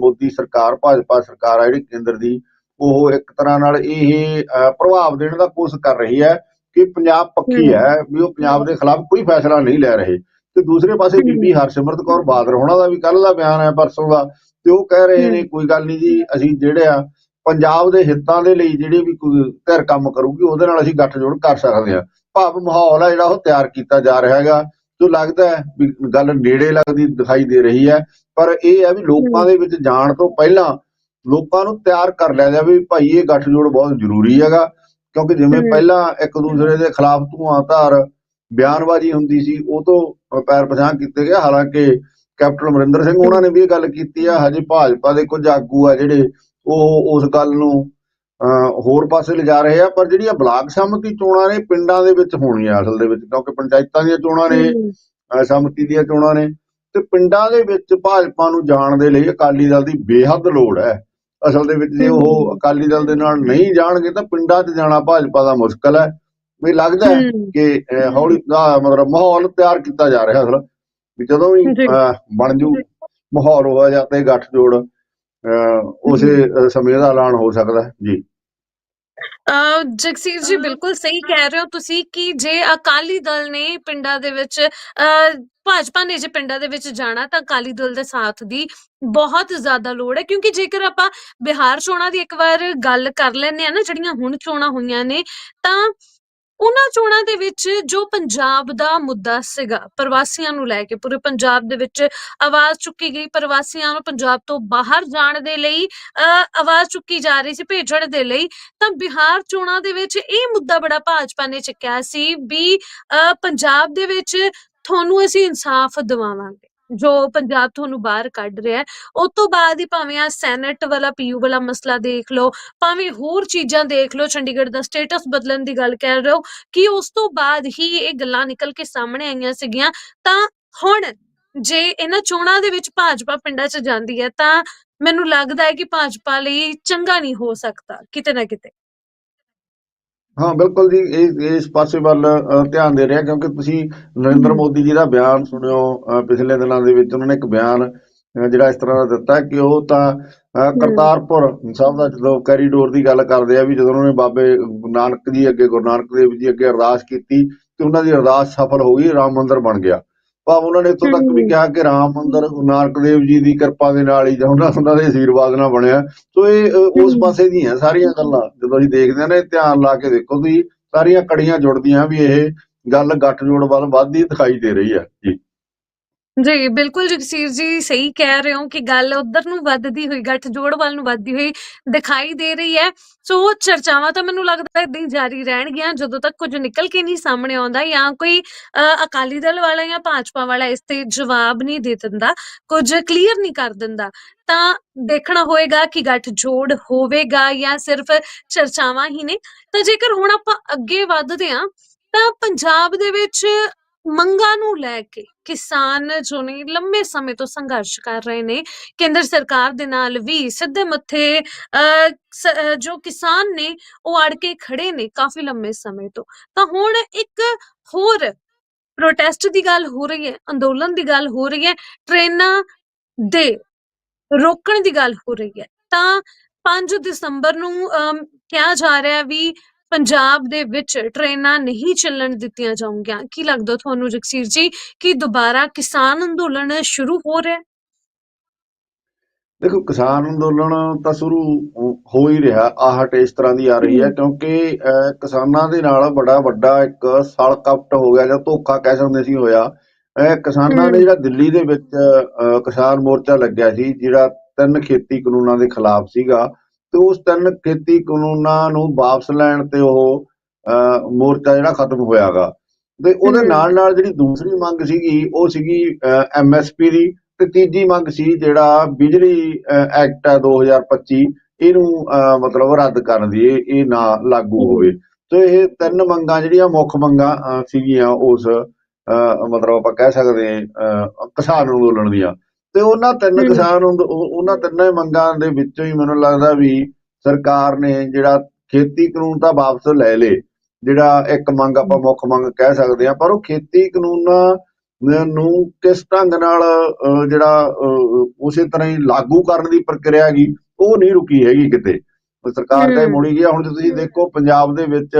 ਮੋਦੀ ਸਰਕਾਰ ਭਾਜਪਾ ਸਰਕਾਰ ਆ ਜਿਹੜੀ ਕੇਂਦਰ ਦੀ ਉਹ ਇੱਕ ਤਰ੍ਹਾਂ ਨਾਲ ਇਹ ਪ੍ਰਭਾਵ ਦੇਣ ਦਾ ਕੋਸ਼ਿਸ਼ ਕਰ ਰਹੀ ਹੈ ਕਿ ਪੰਜਾਬ ਹਮ। ਹੈ ਵੀ ਉਹ ਪੰਜਾਬ ਦੇ ਖਿਲਾਫ ਕੋਈ ਫੈਸਲਾ ਨਹੀਂ ਲੈ ਰਹੇ ਤੇ ਦੂਸਰੇ ਪਾਸੇ। ਬੀਬੀ ਹਰਸਿਮਰਤ ਕੌਰ ਬਾਦਲ ਹੋਣਾ ਦਾ ਵੀ ਕੱਲ ਦਾ ਬਿਆਨ ਹੈ ਪਰਸੋਂ ਦਾ ਤੇ ਉਹ ਕਹਿ ਰਹੇ ਨੇ। ਕੋਈ ਗੱਲ ਨਹੀਂ ਜੀ ਅਸੀਂ ਜਿਹੜੇ ਆ ਪੰਜਾਬ ਦੇ ਹਿੱਤਾਂ ਦੇ ਲਈ ਜਿਹੜੇ ਵੀ ਕੋਈ ਧਿਰ ਕੰਮ ਕਰੂਗੀ ਉਹਦੇ ਨਾਲ ਅਸੀਂ ਗੱਠਜੋੜ ਕਰ ਸਕਦੇ ਹਾਂ। ਭਾਵ ਮਾਹੌਲ ਆ ਜਿਹੜਾ ਉਹ ਤਿਆਰ ਕੀਤਾ ਜਾ ਰਿਹਾ ਹੈਗਾ। ਜੋ ਲੱਗਦਾ ਹੈ ਵੀ ਗੱਲ ਨੇੜੇ ਲੱਗਦੀ ਦਿਖਾਈ ਦੇ ਰਹੀ ਹੈ ਪਰ ਇਹ ਹੈ ਵੀ ਲੋਕਾਂ ਦੇ ਵਿੱਚ ਜਾਣ ਤੋਂ ਪਹਿਲਾਂ ਲੋਕਾਂ ਨੂੰ ਤਿਆਰ ਕਰ ਲਿਆ ਜਾਵੇ ਵੀ ਭਾਈ ਇਹ ਗੱਠਜੋੜ ਬਹੁਤ ਜ਼ਰੂਰੀ ਹੈਗਾ। ਕਿਉਂਕਿ ਜਿਵੇਂ। ਪਹਿਲਾਂ ਇੱਕ ਦੂਸਰੇ ਦੇ ਖਿਲਾਫ ਧੂਆਂਧਾਰ ਬਿਆਨਬਾਜ਼ੀ ਹੁੰਦੀ ਸੀ ਉਹ ਤੋਂ ਪੈਰ ਪਛਾਣ ਕੀਤੇ ਗਏ। ਹਾਲਾਂਕਿ ਕੈਪਟਨ ਅਮਰਿੰਦਰ ਸਿੰਘ ਉਹਨਾਂ ਨੇ ਵੀ ਇਹ ਗੱਲ ਕੀਤੀ ਆ ਹਜੇ ਭਾਜਪਾ ਦੇ ਕੁਝ ਆਗੂ ਆ ਜਿਹੜੇ ਉਹ ਉਸ ਗੱਲ ਨੂੰ ਹੋਰ ਪਾਸੇ ਲਿਜਾ ਰਹੇ ਆ ਪਰ ਜਿਹੜੀਆਂ ਬਲਾਕ ਸੰਮਤੀ ਚੋਣਾਂ ਨੇ ਪਿੰਡਾਂ ਦੇ ਵਿੱਚ ਹੋਣੀਆਂ ਅਸਲ ਦੇ ਵਿੱਚ ਕਿਉਂਕਿ ਪੰਚਾਇਤਾਂ ਦੀਆਂ ਚੋਣਾਂ ਨੇ ਸੰਮਤੀ ਦੀਆਂ ਚੋਣਾਂ ਨੇ ਤੇ ਪਿੰਡਾਂ ਦੇ ਵਿੱਚ ਭਾਜਪਾ ਨੂੰ ਜਾਣ ਦੇ ਲਈ ਅਕਾਲੀ ਦਲ ਦੀ ਬੇਹੱਦ ਲੋੜ ਹੈ ਅਸਲ ਦੇ ਵਿੱਚ ਜੇ ਉਹ। ਅਕਾਲੀ ਦਲ ਦੇ ਨਾਲ ਨਹੀਂ ਜਾਣਗੇ ਤਾਂ ਪਿੰਡਾਂ 'ਚ ਜਾਣਾ ਭਾਜਪਾ ਦਾ ਮੁਸ਼ਕਲ ਹੈ ਵੀ ਲੱਗਦਾ ਹੈ। ਕਿ ਹੌਲੀ ਆਹ ਮਤਲਬ ਮਾਹੌਲ ਤਿਆਰ ਕੀਤਾ ਜਾ ਰਿਹਾ ਅਸਲ ਵੀ ਜਦੋਂ ਵੀ ਬਣ ਜੂ ਮਾਹੌਲ ਹੋ ਜਾ ਤੇ ਗੱਠਜੋੜ ਅਹ, ਉਸੇ ਸਮੇਂ ਦਾ ਐਲਾਨ ਹੋ ਸਕਦਾ ਹੈ। ਜੀ। ਜਗਸੀਰ ਜੀ, ਬਿਲਕੁਲ ਸਹੀ ਕਹਿ ਰਹੇ ਹੋ ਤੁਸੀਂ ਕਿ ਜੇ ਅਕਾਲੀ ਦਲ ਨੇ ਪਿੰਡਾਂ ਦੇ ਵਿੱਚ, ਅਹ ਭਾਜਪਾ ਨੇ ਜੇ ਪਿੰਡਾਂ ਦੇ ਵਿੱਚ ਜਾਣਾ ਤਾਂ ਅਕਾਲੀ ਦਲ ਦੇ ਸਾਥ ਦੀ ਬਹੁਤ ਜ਼ਿਆਦਾ ਲੋੜ ਹੈ। ਕਿਉਂਕਿ ਜੇਕਰ ਆਪਾਂ ਬਿਹਾਰ ਚੋਣਾਂ ਦੀ ਇੱਕ ਵਾਰ ਗੱਲ ਕਰ ਲੈਂਦੇ ਆ ਨਾ, ਜਿਹੜੀਆਂ ਹੁਣ ਚੋਣਾਂ ਹੋਈਆਂ ਨੇ, ਤਾਂ ਉਹਨਾਂ ਚੋਣਾਂ ਦੇ ਵਿੱਚ ਜੋ ਪੰਜਾਬ ਦਾ ਮੁੱਦਾ ਸੀਗਾ ਪ੍ਰਵਾਸੀਆਂ ਨੂੰ ਲੈ ਕੇ ਪੂਰੇ ਪੰਜਾਬ ਦੇ ਵਿੱਚ ਆਵਾਜ਼ ਚੁੱਕੀ ਗਈ ਪ੍ਰਵਾਸੀਆਂ ਨੂੰ ਪੰਜਾਬ ਤੋਂ ਬਾਹਰ ਜਾਣ ਦੇ ਲਈ ਆਵਾਜ਼ ਚੁੱਕੀ ਜਾ ਰਹੀ ਸੀ ਭੇਜਣ ਦੇ ਲਈ ਤਾਂ ਬਿਹਾਰ ਚੋਣਾਂ ਦੇ ਵਿੱਚ ਇਹ ਮੁੱਦਾ ਬੜਾ ਭਾਜਪਾ ਨੇ ਚੱਕਿਆ ਸੀ ਵੀ ਅਹ, ਪੰਜਾਬ ਦੇ ਵਿੱਚ ਤੁਹਾਨੂੰ ਅਸੀਂ ਇਨਸਾਫ ਦਿਵਾਵਾਂਗੇ। ਜੋ ਪੰਜਾਬ ਤੁਹਾਨੂੰ ਬਾਹਰ ਕੱਢ ਰਿਹਾ ਹੈ ਉਸ ਤੋਂ ਬਾਅਦ ਹੀ ਭਾਵੇਂ ਆ ਸੈਨੇਟ ਵਾਲਾ ਪੀਯੂ ਵਾਲਾ ਮਸਲਾ ਦੇਖ ਲਓ, ਭਾਵੇਂ ਹੋਰ ਚੀਜ਼ਾਂ ਦੇਖ ਲਓ, ਚੰਡੀਗੜ੍ਹ ਦਾ ਸਟੇਟਸ ਬਦਲਣ ਦੀ ਗੱਲ ਕਰ ਰਹੇ ਹੋ, ਕਿ ਉਸ ਤੋਂ ਬਾਅਦ ਹੀ ਇਹ ਗੱਲਾਂ ਨਿਕਲ ਕੇ ਸਾਹਮਣੇ ਆਈਆਂ ਸੀਗੀਆਂ, ਤਾਂ ਹੁਣ ਜੇ ਇਹਨਾਂ ਚੋਣਾਂ ਦੇ ਵਿੱਚ ਭਾਜਪਾ ਪਿੰਡਾਂ 'ਚ ਜਾਂਦੀ ਹੈ, ਤਾਂ ਮੈਨੂੰ ਲੱਗਦਾ ਹੈ ਕਿ ਭਾਜਪਾ ਲਈ ਚੰਗਾ ਨਹੀਂ ਹੋ ਸਕਦਾ, ਕਿਤੇ ਨਾ ਕਿਤੇ। ਹਾਂ ਬਿਲਕੁਲ ਜੀ ਇਹ ਇਸ ਪਾਸੇ ਵੱਲ ਧਿਆਨ ਦੇ ਰਿਹਾ ਕਿਉਂਕਿ ਤੁਸੀਂ ਨਰਿੰਦਰ। ਮੋਦੀ ਜੀ ਦਾ ਬਿਆਨ ਸੁਣਿਓ ਪਿਛਲੇ ਦਿਨਾਂ ਦੇ ਵਿੱਚ ਉਹਨਾਂ ਨੇ ਇੱਕ ਬਿਆਨ ਜਿਹੜਾ ਇਸ ਤਰ੍ਹਾਂ ਦਾ ਦਿੱਤਾ ਕਿ ਉਹ ਤਾਂ ਕਰਤਾਰਪੁਰ ਸਾਹਿਬ ਦਾ ਜਦੋਂ ਕੈਰੀਡੋਰ ਦੀ ਗੱਲ ਕਰਦੇ ਆ ਵੀ ਜਦੋਂ ਉਹਨਾਂ ਨੇ ਬਾਬੇ ਨਾਨਕ ਜੀ ਅੱਗੇ ਗੁਰੂ ਨਾਨਕ ਦੇਵ ਜੀ ਅੱਗੇ ਅਰਦਾਸ ਕੀਤੀ ਤੇ ਉਹਨਾਂ ਦੀ ਅਰਦਾਸ ਸਫਲ ਹੋ ਗਈ ਰਾਮ ਮੰਦਿਰ ਬਣ ਗਿਆ ਭਾਵ ਉਹਨਾਂ ਨੇ ਇੱਥੋਂ ਤੱਕ ਵੀ। ਕਿਹਾ ਕਿ ਰਾਮ ਮੰਦਿਰ ਗੁਰੂ ਨਾਨਕ ਦੇਵ ਜੀ ਦੀ ਕਿਰਪਾ ਦੇ ਨਾਲ ਹੀ ਜਾਂ ਉਹਨਾਂ ਉਹਨਾਂ ਦੇ ਆਸ਼ੀਰਵਾਦ ਨਾਲ ਬਣਿਆ ਸੋ ਇਹ ਉਸ। ਪਾਸੇ ਦੀਆਂ ਸਾਰੀਆਂ ਗੱਲਾਂ ਜਦੋਂ ਅਸੀਂ ਦੇਖਦੇ ਹਾਂ ਨਾ ਧਿਆਨ ਲਾ ਕੇ ਦੇਖੋ ਤੁਸੀਂ ਸਾਰੀਆਂ ਕੜੀਆਂ ਜੁੜਦੀਆਂ ਵੀ ਇਹ ਗੱਲ ਗੱਠਜੋੜ ਵੱਲ ਵੱਧਦੀ ਦਿਖਾਈ ਦੇ ਰਹੀ ਹੈ ਜੀ ਜੀ ਬਿਲਕੁਲ ਜਗਸੀਰ ਜੀ ਸਹੀ ਕਹਿ ਰਹੇ ਹੋ ਕਿ ਗੱਲ ਉੱਧਰ ਨੂੰ ਵੱਧਦੀ ਹੋਈ ਗੱਠਜੋੜ ਵੱਲ ਨੂੰ ਵੱਧਦੀ ਹੋਈ ਦਿਖਾਈ ਦੇ ਰਹੀ ਹੈ। ਸੋ ਚਰਚਾਵਾਂ ਤਾਂ ਮੈਨੂੰ ਲੱਗਦਾ ਏਦਾਂ ਹੀ ਜਾਰੀ ਰਹਿਣਗੀਆਂ ਜਦੋਂ ਤੱਕ ਕੁਝ ਨਿਕਲ ਕੇ ਨਹੀਂ ਸਾਹਮਣੇ ਆਉਂਦਾ ਜਾਂ ਕੋਈ ਅ, ਅਕਾਲੀ ਦਲ ਵਾਲਾ ਜਾਂ ਭਾਜਪਾ ਵਾਲਾ ਇਸ ਤੇ ਜਵਾਬ ਨਹੀਂ ਦੇ ਦਿੰਦਾ ਕੁੱਝ ਕਲੀਅਰ ਨਹੀਂ ਕਰ ਦਿੰਦਾ ਤਾਂ ਦੇਖਣਾ ਹੋਏਗਾ ਕਿ ਗੱਠਜੋੜ ਹੋਵੇਗਾ ਜਾਂ ਸਿਰਫ ਚਰਚਾਵਾਂ ਹੀ ਨੇ। ਤਾਂ ਜੇਕਰ ਹੁਣ ਆਪਾਂ ਅੱਗੇ ਵੱਧਦੇ ਹਾਂ ਤਾਂ ਪੰਜਾਬ ਦੇ ਵਿੱਚ ਮੰਗਾਂ ਨੂੰ ਲੈ ਕੇ ਕਿਸਾਨ ਜੋ ਨੇ ਲੰਮੇ ਸਮੇਂ ਤੋਂ ਸੰਘਰਸ਼ ਕਰ ਰਹੇ ਨੇ ਕੇਂਦਰ ਸਰਕਾਰ ਦੇ ਨਾਲ ਵੀ ਸਿੱਧੇ ਮੱਥੇ ਜੋ ਕਿਸਾਨ ਨੇ ਉਹ ਅੜ ਕੇ ਖੜੇ ਨੇ ਕਾਫੀ ਲੰਮੇ ਸਮੇਂ ਤੋਂ। ਤਾਂ ਹੁਣ ਇੱਕ ਹੋਰ ਪ੍ਰੋਟੈਸਟ ਦੀ ਗੱਲ ਹੋ ਰਹੀ ਹੈ ਅੰਦੋਲਨ ਦੀ ਗੱਲ ਹੋ ਰਹੀ ਹੈ ਟ੍ਰੇਨਾਂ ਦੇ ਰੋਕਣ ਦੀ ਗੱਲ ਹੋ ਰਹੀ ਹੈ। ਤਾਂ 5 ਦਸੰਬਰ ਨੂੰ ਅਮ, ਕਿਹਾ ਜਾ ਰਿਹਾ ਵੀ ਪੰਜਾਬ ਦੇ ਵਿੱਚ ਟ੍ਰੇਨਾਂ ਨਹੀਂ ਚੱਲਣ ਦਿੱਤੀਆਂ ਜਾਊਗੀਆਂ ਕੀ ਲੱਗਦਾ ਤੁਹਾਨੂੰ ਜਗਸੀਰ ਜੀ ਕਿ ਦੁਬਾਰਾ ਕਿਸਾਨ ਅੰਦੋਲਨ ਸ਼ੁਰੂ ਹੋ ਰਿਹਾ ਹੈ ਦੇਖੋ ਕਿਸਾਨ ਅੰਦੋਲਨ ਤਾਂ ਸ਼ੁਰੂ ਹੋ- ਹੋ ਰਿਹਾ ਆਹਟ ਇਸ ਤਰ੍ਹਾਂ ਦੀ ਆ ਰਹੀ ਹੈ। ਕਿਉਂਕਿ ਕਿਸਾਨਾਂ ਦੇ ਨਾਲ ਬੜਾ ਵੱਡਾ ਇੱਕ ਸਲ ਕਪਟ ਹੋ ਗਿਆ ਜਾਂ ਧੋਖਾ ਕਹਿ ਸਕਦੇ ਸੀ ਹੋਇਆ ਇਹ ਕਿਸਾਨਾਂ ਨੇ। ਜਿਹੜਾ ਦਿੱਲੀ ਦੇ ਵਿੱਚ ਕਿਸਾਨ ਮੋਰਚਾ ਲੱਗਿਆ ਸੀ ਜਿਹੜਾ ਤਿੰਨ ਖੇਤੀ ਕਾਨੂੰਨਾਂ ਦੇ ਖਿਲਾਫ ਸੀਗਾ ਤੇ ਉਸ ਤਿੰਨ ਖੇਤੀ ਕਾਨੂੰਨਾਂ ਨੂੰ ਵਾਪਸ ਲੈਣ ਤੇ ਉਹ ਮੋਰਚਾ ਜਿਹੜਾ ਖਤਮ ਹੋਇਆਗਾ ਤੇ ਉਹਦੇ। ਨਾਲ ਨਾਲ ਜਿਹੜੀ ਦੂਸਰੀ ਮੰਗ ਸੀਗੀ ਉਹ ਸੀਗੀ ਐਮਐਸਪੀ ਦੀ ਤੇ ਤੀਜੀ ਮੰਗ ਸੀ ਜਿਹੜਾ ਬਿਜਲੀ ਐਕਟ ਹੈ 2025 ਇਹਨੂੰ ਮਤਲਬ ਰੱਦ ਕਰਨ ਦੀ ਇਹ ਨਾ ਲਾਗੂ। ਹੋਵੇ ਤੇ ਇਹ ਤਿੰਨ ਮੰਗਾਂ ਜਿਹੜੀਆਂ ਮੁੱਖ ਮੰਗਾਂ ਸੀਗੀਆਂ ਉਸ ਮਤਲਬ ਆਪਾਂ ਕਹਿ ਸਕਦੇ ਹਾਂ ਕਿਸਾਨ ਅੰਦੋਲਨ ਦੀਆਂ ਤੇ ਉਹਨਾਂ ਤਿੰਨ। ਕਿਸਾਨ ਉਹਨਾਂ ਤਿੰਨੇ ਮੰਗਾਂ ਦੇ ਵਿੱਚੋਂ ਹੀ ਮੈਨੂੰ ਲੱਗਦਾ ਵੀ ਸਰਕਾਰ ਨੇ ਜਿਹੜਾ ਖੇਤੀ ਕਾਨੂੰਨ ਤਾਂ ਵਾਪਸ ਲੈ ਲੇ ਜਿਹੜਾ ਇੱਕ ਮੰਗ ਆਪਾਂ ਮੁੱਖ ਮੰਗ ਕਹਿ ਸਕਦੇ ਹਾਂ ਪਰ ਉਹ ਖੇਤੀ ਕਾਨੂੰਨਾਂ ਨ- ਕਿਸ ਢੰਗ ਨਾਲ ਜਿਹੜਾ ਉਸੇ ਤਰ੍ਹਾਂ ਹੀ ਲਾਗੂ ਕਰਨ ਦੀ ਪ੍ਰਕਿਰਿਆ ਹੈਗੀ ਉਹ ਨਹੀਂ ਰੁਕੀ ਹੈਗੀ ਕਿਤੇ ਸਰਕਾਰ ਤੇ। ਮੁੜੀ ਗਿਆ ਹੁਣ ਤੁਸੀਂ ਦੇਖੋ ਪੰਜਾਬ ਦੇ ਵਿੱਚ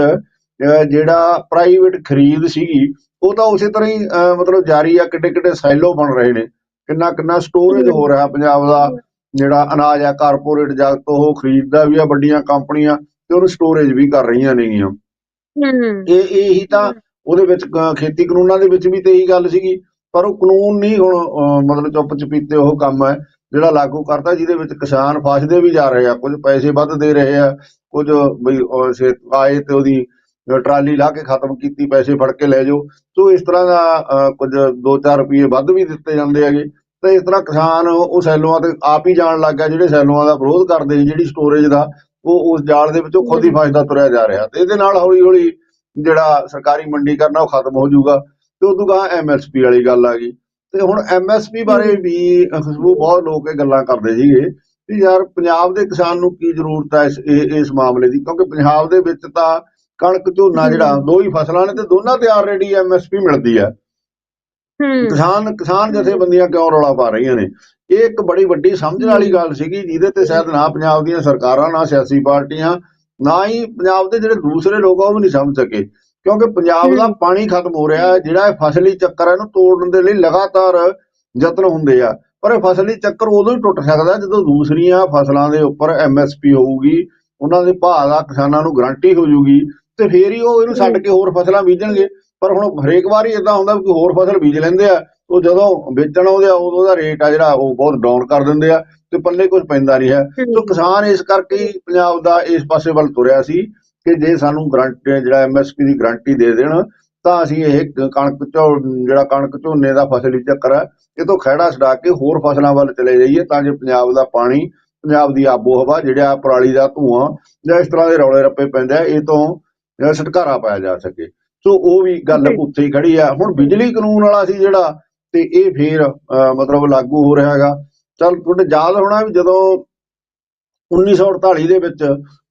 ਜਿਹੜਾ ਪ੍ਰਾਈਵੇਟ ਖਰੀਦ ਸੀਗੀ ਉਹ ਤਾਂ ਉਸੇ ਤਰ੍ਹਾਂ ਹੀ ਮਤਲਬ ਜਾਰੀ ਆ ਕਿੱਡੇ ਕਿੱਡੇ ਸਾਈਲੋ ਬਣ ਰਹੇ ਨੇ ਕਿੰਨਾ ਕਿੰਨਾ ਸਟੋਰੇਜ ਹੋ ਰਿਹਾ ਪੰਜਾਬ ਦਾ ਜਿਹੜਾ ਅਨਾਜ ਆ ਕਾਰਪੋਰੇਟ ਜਗਤ ਉਹ ਖਰੀਦਦਾ ਵੀ ਆ ਵੱਡੀਆਂ ਕੰਪਨੀਆਂ ਤੇ ਉਹਨੂੰ ਸਟੋਰੇਜ ਵੀ ਕਰ ਰਹੀਆਂ ਨੇਗੀਆਂ। ਹੂੰ। ਇਹ ਇਹੀ ਤਾਂ ਉਹਦੇ ਵਿੱਚ ਖੇਤੀ ਕਾਨੂੰਨਾਂ ਦੇ ਵਿੱਚ ਵੀ ਤੇ ਇਹੀ ਗੱਲ ਸੀਗੀ ਪਰ ਉਹ ਕਾਨੂੰਨ ਨਹੀਂ ਹੁਣ ਮਤਲਬ ਚੁੱਪ ਚਪੀਤੇ ਉਹ ਕੰਮ ਹੈ ਜਿਹੜਾ ਲਾਗੂ ਕਰਤਾ ਜਿਹਦੇ ਵਿੱਚ ਕਿਸਾਨ ਫਸਦੇ ਵੀ ਜਾ ਰਹੇ ਆ ਕੁਝ ਪੈਸੇ ਵੱਧ ਦੇ ਰਹੇ ਆ ਕੁਝ ਬਈ ਆਏ ਤੇ ਉਹਦੀ ਟਰਾਲੀ ਲਾ ਕੇ ਖਤਮ ਕੀਤੀ ਪੈਸੇ ਫੜ ਕੇ ਲੈ ਜਾਓ। ਸੋ ਇਸ ਤਰ੍ਹਾਂ ਦਾ ਅਹ, ਕੁਝ 2-4 ਰੁਪਏ ਵੱਧ ਵੀ ਦਿੱਤੇ ਜਾਂਦੇ ਹੈਗੇ। ਤੇ ਇਸ ਤਰ੍ਹਾਂ ਕਿਸਾਨ ਉਹ ਸੈਲੋਆਂ ਤੇ ਆਪ ਹੀ ਜਾਣ ਲੱਗ ਗਿਆ ਜਿਹੜੇ ਸੈਲੋਆਂ ਦਾ ਵਿਰੋਧ ਕਰਦੇ ਸੀ ਜਿਹੜੀ ਸਟੋਰੇਜ ਦਾ ਉਹ ਉਸ ਜਾਲ ਦੇ ਵਿੱਚੋਂ ਖੁਦ ਹੀ ਫਸਦਾ ਤੁਰਿਆ ਜਾ ਰਿਹਾ। ਤੇ ਇਹਦੇ ਨਾਲ ਹੌਲੀ ਹੌਲੀ ਜਿਹੜਾ ਸਰਕਾਰੀ ਮੰਡੀ ਕਰਨਾ ਉਹ ਖਤਮ ਹੋ ਜਾਊਗਾ। ਤੇ ਉਦੋਂ ਗਾਂ ਐਮਐਸਪੀ ਵਾਲੀ ਗੱਲ ਆ ਗਈ। ਤੇ ਹੁਣ ਐਮਐਸਪੀ ਬਾਰੇ ਵੀ ਖੁਸ਼ਬੂ ਬਹੁਤ ਲੋਕ ਇਹ ਗੱਲਾਂ ਕਰਦੇ ਸੀਗੇ ਵੀ ਯਾਰ ਪੰਜਾਬ ਦੇ ਕਿਸਾਨ ਨੂੰ ਕੀ ਜ਼ਰੂਰਤ ਹੈ ਇਸ ਇਹ- ਇਸ ਮਾਮਲੇ ਦੀ? ਕਿਉਂਕਿ ਪੰਜਾਬ ਦੇ ਵਿੱਚ ਤਾਂ ਕਣਕ ਝੋਨਾ ਜਿਹੜਾ ਦੋ ਹੀ ਫਸਲਾਂ ਨੇ ਤੇ ਦੋਨਾਂ ਤੇ ਆਲਰੇਡੀ ਐਮਐਸਪੀ ਮਿਲਦੀ ਹੈ। ਹੂੰ। ਕਿਸਾਨ ਕਿਸਾਨ ਜਥੇਬੰਦੀਆਂ ਕਿਉਂ ਰੌਲਾ ਪਾ ਰਹੀਆਂ ਨੇ? ਇਹ ਇੱਕ ਬੜੀ ਵੱਡੀ ਸਮਝਣ ਵਾਲੀ ਗੱਲ ਸੀਗੀ ਜਿਹਦੇ ਤੇ ਸ਼ਾਇਦ ਨਾ ਪੰਜਾਬ ਦੀਆਂ ਸਰਕਾਰਾਂ ਨਾ ਸਿਆਸੀ ਪਾਰਟੀਆਂ ਨਾ ਹੀ ਪੰਜਾਬ ਦੇ ਜਿਹੜੇ ਦੂਸਰੇ ਲੋਕ ਆ ਉਹ ਵੀ ਨਹੀਂ ਸਮਝ ਸਕੇ। ਕਿਉਂਕਿ ਪੰਜਾਬ ਦਾ। ਪਾਣੀ ਖਤਮ ਹੋ ਰਿਹਾ ਹੈ ਜਿਹੜਾ ਇਹ ਫਸਲੀ ਚੱਕਰ ਹੈ ਇਹਨੂੰ ਤੋੜਨ ਦੇ ਲਈ ਲਗਾਤਾਰ ਯਤਨ ਹੁੰਦੇ ਆ। ਪਰ ਇਹ ਫਸਲੀ ਚੱਕਰ ਉਦੋਂ ਹੀ ਟੁੱਟ ਸਕਦਾ ਜਦੋਂ ਦੂਸਰੀਆਂ ਫਸਲਾਂ ਦੇ ਉੱਪਰ ਐਮਐਸਪੀ ਹੋਊਗੀ ਉਹਨਾਂ ਦੇ ਭਾਅ ਦਾ ਕਿਸਾਨਾਂ ਨੂੰ ਗਾਰੰਟੀ ਹੋ ਜੂਗੀ। ਤੇ ਫੇਰ ਹੀ ਉਹ ਇਹਨੂੰ ਛੱਡ ਕੇ ਹੋਰ ਫਸਲਾਂ ਬੀਜਣਗੇ। ਪਰ ਹੁਣ ਹਰੇਕ ਵਾਰੀ ਇਦਾਂ ਹੁੰਦਾ ਕੋਈ ਹੋਰ ਫਸਲ ਬੀਜ ਲੈਂਦੇ ਆ ਉਹ ਜਦੋਂ ਵੇਚਣ ਆਉਂਦੇ ਆ ਉਦੋਂ ਦਾ ਰੇਟ ਆ ਜਿਹੜਾ ਉਹ ਬਹੁਤ ਡਾਊਨ ਕਰ ਦਿੰਦੇ ਆ ਤੇ ਪੱਲੇ ਕੁਝ ਪੈਂਦਾ ਨਹੀਂ ਹੈ। ਸੋ ਕਿਸਾਨ ਇਸ ਕਰਕੇ ਹੀ ਪੰਜਾਬ ਦਾ ਇਸ ਪਾਸੇ ਵੱਲ ਤੁਰਿਆ ਸੀ ਕਿ ਜੇ ਸਾਨੂੰ ਗਰੰਟੀ ਜਿਹੜਾ ਐਮਐਸਪੀ ਦੀ ਗਾਰੰਟੀ ਦੇ ਦੇਣ ਤਾਂ ਅਸੀਂ ਇਹ ਕ- ਕਣਕ ਝੋ ਜਿਹੜਾ ਕਣਕ ਝੋਨੇ ਦਾ ਫਸਲੀ ਚੱਕਰ ਹੈ ਇਹ ਤੋਂ ਖਹਿੜਾ ਛਡਾ ਕੇ ਹੋਰ ਫਸਲਾਂ ਵੱਲ ਚਲੇ ਜਾਈਏ ਤਾਂ ਜੇ ਪੰਜਾਬ ਦਾ ਪਾਣੀ ਪੰਜਾਬ ਦੀ ਆਬੋ ਹਵਾ ਜਿਹੜਾ ਪਰਾਲੀ ਦਾ ਧੂਆਂ ਜਾਂ ਇਸ ਤਰ੍ਹਾਂ ਦੇ ਰੌਲੇ ਰੱਪੇ ਪੈਂਦੇ ਆ ਇਹ ਤੋਂ ਛੁਟਕਾਰਾ ਪਾਇਆ ਜਾ ਸਕੇ। ਸੋ ਉਹ ਵੀ ਗੱਲ। ਉੱਥੇ ਹੀ ਖੜੀ ਆ। ਹੁਣ ਬਿਜਲੀ ਕਾਨੂੰਨ ਵਾਲਾ ਸੀ ਜਿਹੜਾ ਤੇ ਇਹ ਫੇਰ ਮਤਲਬ ਲਾਗੂ ਹੋ ਰਿਹਾ ਹੈਗਾ। ਚਲ ਤੁਹਾਡੇ ਯਾਦ ਹੋਣਾ ਵੀ ਜਦੋਂ 1948 ਦੇ ਵਿੱਚ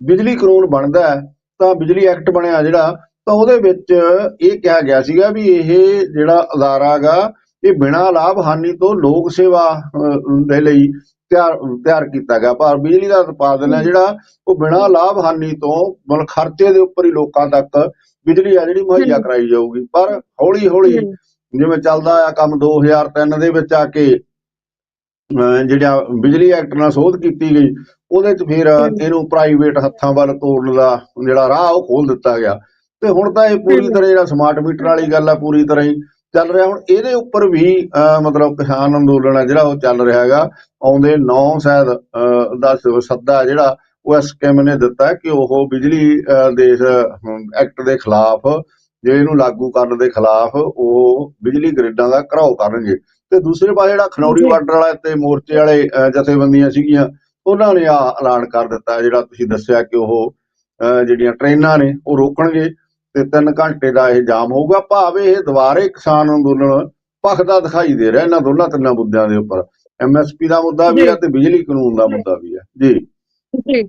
ਬਿਜਲੀ ਕਾਨੂੰਨ ਬਣਦਾ ਹੈ ਤਾਂ ਬਿਜਲੀ ਐਕਟ ਬਣਿਆ ਜਿਹੜਾ ਤਾਂ ਉਹਦੇ ਵਿੱਚ ਇਹ ਕਿਹਾ ਗਿਆ ਸੀਗਾ ਵੀ ਇਹ ਜਿਹੜਾ ਅਦਾਰਾ ਗਾ ਇਹ ਬਿਨਾਂ ਲਾਭ ਹਾਨੀ ਤੋਂ ਲੋਕ ਸੇਵਾ ਦੇ ਲਈ ਤਿਆਰ ਤਿਆਰ ਕੀਤਾ ਗਿਆ ਪਰ ਬਿਜਲੀ ਦਾ ਉਤਪਾਦਨ ਹੈ ਜਿਹੜਾ ਉਹ ਬਿਨਾਂ ਲਾਭ ਹਾਨੀ ਤੋਂ ਮਤਲਬ ਖਰਚੇ ਦੇ ਉੱਪਰ ਹੀ ਲੋਕਾਂ ਤੱਕ ਬਿਜਲੀ ਆ ਜਿਹੜੀ ਮੁਹੱਈਆ। ਕਰਾਈ ਜਾਊਗੀ ਪਰ ਹੌਲੀ ਹੌਲੀ। ਜਿਵੇਂ ਚੱਲਦਾ ਆ ਕੰਮ 2003 ਦੇ ਵਿੱਚ ਆ ਕੇ ਜਿਹੜਾ ਬਿਜਲੀ ਐਕਟ ਨਾਲ ਸੋਧ ਕੀਤੀ ਗਈ ਉਹਦੇ ਚ ਫਿਰ। ਇਹਨੂੰ ਪ੍ਰਾਈਵੇਟ ਹੱਥਾਂ ਵੱਲ ਤੋੜਨ ਦਾ ਜਿਹੜਾ ਰਾਹ ਉਹ ਖੋਲ ਦਿੱਤਾ ਗਿਆ ਤੇ ਹੁਣ ਤਾਂ ਇਹ ਪੂਰੀ। ਤਰ੍ਹਾਂ ਜਿਹੜਾ ਸਮਾਰਟ ਮੀਟਰ ਵਾਲੀ ਗੱਲ ਆ ਪੂਰੀ ਤਰ੍ਹਾਂ ਹੀ ਚੱਲ ਰਿਹਾ। ਹੁਣ ਇਹਦੇ ਉੱਪਰ ਵੀ ਮਤਲਬ ਕਿਸਾਨ ਅੰਦੋਲਨ ਆ ਜਿਹੜਾ ਉਹ ਚੱਲ ਰਿਹਾ ਹੈਗਾ। ਆਉਂਦੇ 9 ਸ਼ਾਇਦ ਅਹ, ਦਾ ਸ- ਸੱਦਾ ਜਿਹੜਾ ਉਹ ਐਸਕੇਐਮ ਨੇ ਦਿੱਤਾ ਕਿ ਉਹ ਬਿਜਲੀ ਦੇ ਐਕਟ ਦੇ ਖਿਲਾਫ ਜੇ ਇਹਨੂੰ ਲਾਗੂ ਕਰਨ ਦੇ ਖਿਲਾਫ ਉਹ ਬਿਜਲੀ ਗ੍ਰਿਡਾਂ ਦਾ ਘਰਾਓ ਕਰਨਗੇ। ਤੇ ਦੂਸਰੇ ਪਾਸੇ ਜਿਹੜਾ ਖਨੌਰੀ। ਬਾਰਡਰ ਵਾਲਾ ਤੇ ਮੋਰਚੇ ਵਾਲੇ ਜਥੇਬੰਦੀਆਂ ਸੀਗੀਆਂ ਉਹਨਾਂ ਨੇ ਆ ਐਲਾਨ ਕਰ ਦਿੱਤਾ ਜਿਹੜਾ ਤੁਸੀਂ ਦੱਸਿਆ ਕਿ ਉਹ ਜਿਹੜੀਆਂ ਟ੍ਰੇਨਾਂ ਨੇ ਉਹ ਰੋਕਣਗੇ। ਤੇ 3 ਘੰਟੇ ਦਾ ਇਹ ਜਾਮ ਹੋਊਗਾ। ਭਾਵੇਂ ਇਹ ਦੁਬਾਰੇ ਕਿਸਾਨ ਅੰਦੋਲਨ ਭਖਦਾ ਦਿਖਾਈ ਦੇ ਰਿਹਾ, ਇਹਨਾਂ ਦੋਨਾਂ ਤਿੰਨਾਂ ਮੁੱਦਿਆਂ ਦੇ ਉੱਪਰ। ਐਮਐਸਪੀ ਦਾ ਮੁੱਦਾ ਵੀ ਜੀ। ਹੈ ਤੇ ਬਿਜਲੀ ਕਾਨੂੰਨ ਦਾ ਮੁੱਦਾ ਵੀ ਹੈ ਜੀ। ਜੀ।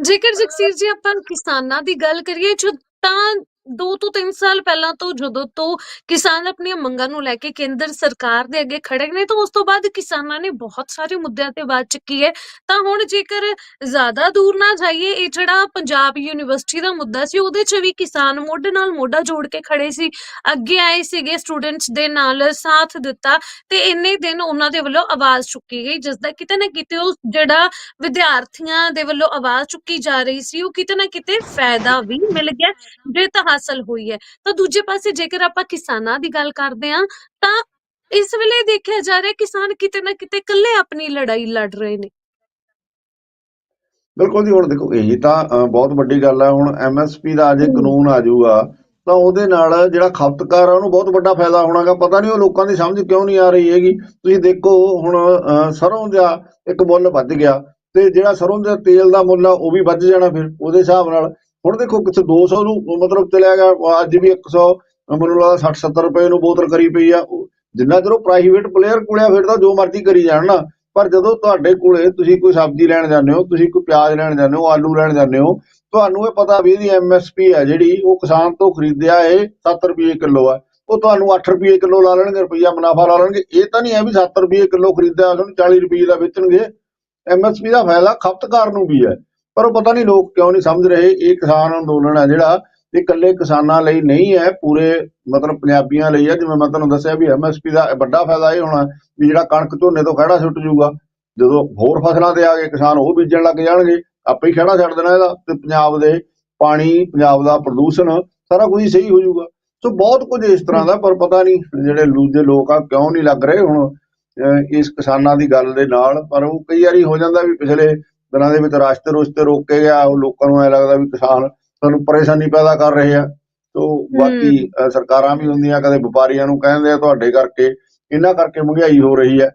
ਜੇਕਰ ਜਗਸੀਰ ਜੀ, ਆਪਾਂ ਕਿਸਾਨਾਂ ਦੀ ਗੱਲ ਕਰੀਏ, ਜੋ ਤਾਂ 2 ਤੋਂ 3 ਸਾਲ ਪਹਿਲਾਂ ਤੋਂ ਜਦੋਂ ਤੋਂ ਕਿਸਾਨ ਆਪਣੀਆਂ ਮੰਗਾਂ ਨੂੰ ਲੈ ਕੇ ਕੇਂਦਰ ਸਰਕਾਰ ਦੇ ਅੱਗੇ ਖੜੇ ਨੇ, ਤਾਂ ਉਸ ਤੋਂ ਬਾਅਦ ਕਿਸਾਨਾਂ ਨੇ ਬਹੁਤ ਸਾਰੇ ਮੁੱਦਿਆਂ ਤੇ ਆਵਾਜ਼ ਚੱਕੀ ਹੈ। ਤਾਂ ਹੁਣ ਜੇਕਰ ਜ਼ਿਆਦਾ ਦੂਰ ਨਾ ਜਾਈਏ, ਇਹ ਜਿਹੜਾ ਪੰਜਾਬ ਯੂਨੀਵਰਸਿਟੀ ਦਾ ਮੁੱਦਾ ਸੀ, ਉਹਦੇ 'ਚ ਵੀ ਕਿਸਾਨ ਮੋਢੇ ਨਾਲ ਮੋਢਾ ਜੋੜ ਕੇ ਖੜੇ ਸੀ। ਅੱਗੇ ਆਏ ਸੀਗੇ, ਸਟੂਡੈਂਟਸ ਦੇ ਨਾਲ ਸਾਥ ਦਿੱਤਾ ਤੇ ਇੰਨੇ ਦਿਨ ਉਹਨਾਂ ਦੇ ਵੱਲੋਂ ਆਵਾਜ਼ ਚੁੱਕੀ ਗਈ ਜਿਸ ਦਾ ਕਿਤੇ ਨਾ ਕਿਤੇ ਉਹ ਜਿਹੜਾ ਵਿਦਿਆਰਥੀਆਂ ਦੇ ਵੱਲੋਂ ਆਵਾਜ਼ ਚੁੱਕੀ ਜਾ ਰਹੀ ਸੀ, ਉਹ ਕਿਤੇ ਨਾ ਕਿਤੇ ਫਾਇਦਾ ਵੀ ਮਿਲ ਗਿਆ। ਜੇ ਜਿੱਤ ਹਾਸਲ ਹੋਈ ਹੈ। ਤਾਂ ਦੂਜੇ ਪਾਸੇ ਜੇਕਰ ਆਪਾਂ ਕਿਸਾਨਾਂ ਦੀ ਗੱਲ ਕਰਦੇ ਹਾਂ ਤਾਂ ਇਸ ਵੇਲੇ ਦੇਖਿਆ ਜਾ ਰਿਹਾ ਕਿਸਾਨ ਕਿਤੇ ਨਾ ਕਿਤੇ ਇਕੱਲੇ ਆਪਣੀ ਲੜਾਈ ਲੜ ਰਹੇ ਨੇ। ਬਿਲਕੁਲ ਜੀ ਹੁਣ ਦੇਖੋ ਇਹੀ ਤਾਂ ਬਹੁਤ ਵੱਡੀ ਗੱਲ ਹੈ। ਹੁਣ ਐਮਐਸਪੀ ਦਾ ਜੇ। ਕਾਨੂੰਨ ਆ ਜਾਊਗਾ ਤਾਂ ਉਹਦੇ ਨਾਲ ਜਿਹੜਾ ਖਪਤਕਾਰ ਆ ਉਹਨੂੰ ਬਹੁਤ ਵੱਡਾ ਫਾਇਦਾ ਹੋਣਾਗਾ। ਪਤਾ ਨਹੀਂ ਉਹ ਲੋਕਾਂ ਦੀ ਸਮਝ ਕਿਉਂ ਨਹੀਂ ਆ ਰਹੀ ਹੈਗੀ। ਤੁਸੀਂ ਦੇਖੋ ਹੁਣ ਸਰੋਂ ਦਾ ਇੱਕ ਮੁੱਲ ਵੱਧ ਗਿਆ ਤੇ ਜਿਹੜਾ ਸਰੋਂ ਦੇ ਤੇਲ ਦਾ ਮੁੱਲ ਆ ਉਹ ਵੀ ਵੱਧ ਜਾਣਾ ਫਿਰ ਉਹਦੇ ਹਿਸਾਬ ਨਾਲ। ਹੁਣ ਦੇਖੋ ਕਿਤੇ 200 ਨੂੰ ਮਤਲਬ ਚਲਿਆ ਗਿਆ ਅੱਜ ਵੀ 100 ਮੈਨੂੰ ਲੱਗਦਾ 60 70 ਰੁਪਏ ਨੂੰ ਬੋਤਲ ਕਰੀ ਪਈ ਆ। ਜਿੰਨਾ ਚਿਰ ਉਹ ਪ੍ਰਾਈਵੇਟ ਪਲੇਅਰ ਕੋਲੇ ਆ, ਫਿਰ ਤਾਂ ਜੋ ਮਰਜ਼ੀ ਕਰੀ ਜਾਣ ਨਾ। ਪਰ ਜਦੋਂ ਤੁਹਾਡੇ ਕੋਲੇ ਤੁਸੀਂ ਕੋਈ ਸਬਜ਼ੀ ਲੈਣ ਜਾਂਦੇ ਹੋ, ਤੁਸੀਂ ਕੋਈ ਪਿਆਜ਼ ਲੈਣ ਜਾਂਦੇ ਹੋ, ਆਲੂ ਲੈਣ ਜਾਂਦੇ ਹੋ, ਤੁਹਾਨੂੰ ਇਹ ਪਤਾ ਵੀ ਇਹਦੀ ਐਮਐਸਪੀ ਹੈ ਜਿਹੜੀ, ਉਹ ਕਿਸਾਨ ਤੋਂ ਖਰੀਦਿਆ ਇਹ 7 ਰੁਪਏ ਕਿਲੋ ਆ। ਉਹ ਤੁਹਾਨੂੰ 8 ਰੁਪਏ ਕਿਲੋ ਲਾ ਲੈਣਗੇ, ਰੁਪਈਆ ਮੁਨਾਫਾ ਲਾ ਲੈਣਗੇ। ਇਹ ਤਾਂ ਨਹੀਂ ਹੈ ਵੀ 7 ਰੁਪਏ ਕਿਲੋ ਖਰੀਦਿਆ, ਉਹਨੂੰ 40 ਰੁਪਏ ਦਾ ਵੇਚਣਗੇ। ਐਮਐਸਪੀ ਦਾ ਫਾਇਦਾ ਖਪਤਕਾਰ ਨੂੰ ਵੀ ਹੈ। ਪਰ ਉਹ ਪਤਾ ਨਹੀਂ ਲੋਕ ਕਿਉਂ ਨਹੀਂ ਸਮਝ ਰਹੇ, ਇਹ ਕਿਸਾਨ ਅੰਦੋਲਨ ਹੈ ਜਿਹੜਾ ਇਹ ਇਕੱਲੇ ਕਿਸਾਨਾਂ ਲਈ ਨਹੀਂ ਹੈ, ਪੂਰੇ ਮਤਲਬ ਪੰਜਾਬੀਆਂ ਲਈ ਹੈ, ਜਿਵੇਂ ਮੈਂ ਤੁਹਾਨੂੰ ਦੱਸਿਆ ਵੀ ਐਮਐਸਪੀ ਦਾ ਵੱਡਾ ਫਾਇਦਾ ਇਹ ਹੋਣਾ ਵੀ ਜਿਹੜਾ ਕਣਕ ਝੋਨੇ ਤੋਂ ਖੜਾ ਛੁੱਟ ਜਾਊਗਾ, ਜਦੋਂ ਹੋਰ ਫਸਲਾਂ ਤੇ ਆ ਗਏ ਕਿਸਾਨ ਉਹ ਬੀਜਣ ਲੱਗ ਜਾਣਗੇ, ਆਪੇ ਹੀ ਖੜਾ ਛੱਡ ਦੇਣਾ ਇਹਦਾ ਤੇ ਪੰਜਾਬ ਦੇ ਪਾਣੀ, ਪੰਜਾਬ ਦਾ ਪ੍ਰਦੂਸ਼ਣ ਸਾਰਾ ਕੁਝ ਹੀ ਸਹੀ ਹੋ ਜਾਊਗਾ। ਸੋ ਬਹੁਤ ਕੁਝ ਇਸ ਤਰ੍ਹਾਂ ਦਾ ਪਰ ਪਤਾ ਨਹੀਂ ਜਿਹੜੇ ਦੂਜੇ ਲੋਕ ਆ ਕਿਉਂ ਨਹੀਂ ਲੱਗ ਰਹੇ ਹੁਣ, ਅਹ ਇਸ ਕਿਸਾਨਾਂ ਦੀ ਗੱਲ ਦੇ ਨਾਲ, ਪਰ ਉਹ ਕਈ ਵਾਰੀ ਹੋ ਜਾਂਦਾ ਵੀ ਪਿਛਲੇ ਦਿਨਾਂ ਦੇ ਵਿੱਚ ਰਸਤੇ ਰੁਸਤੇ ਰੋਕੇ ਗਿਆ ਉਹ ਲੋਕਾਂ ਨੂੰ ਐ ਲੱਗਦਾ ਵੀ ਕਿਸਾਨ ਸਾਨੂੰ ਪਰੇਸ਼ਾਨੀ ਪੈਦਾ ਕਰ ਰਹੇ ਆ। ਤੋ ਬਾਕੀ ਸਰਕਾਰਾਂ ਵੀ ਹੁੰਦੀਆਂ ਕਦੇ ਵਪਾਰੀਆਂ ਨੂੰ ਕਹਿੰਦੇ ਆ ਤੁਹਾਡੇ ਕਰਕੇ ਇਹਨਾਂ ਕਰਕੇ ਮਹਿੰਗਾਈ ਹੋ ਰਹੀ ਹੈ।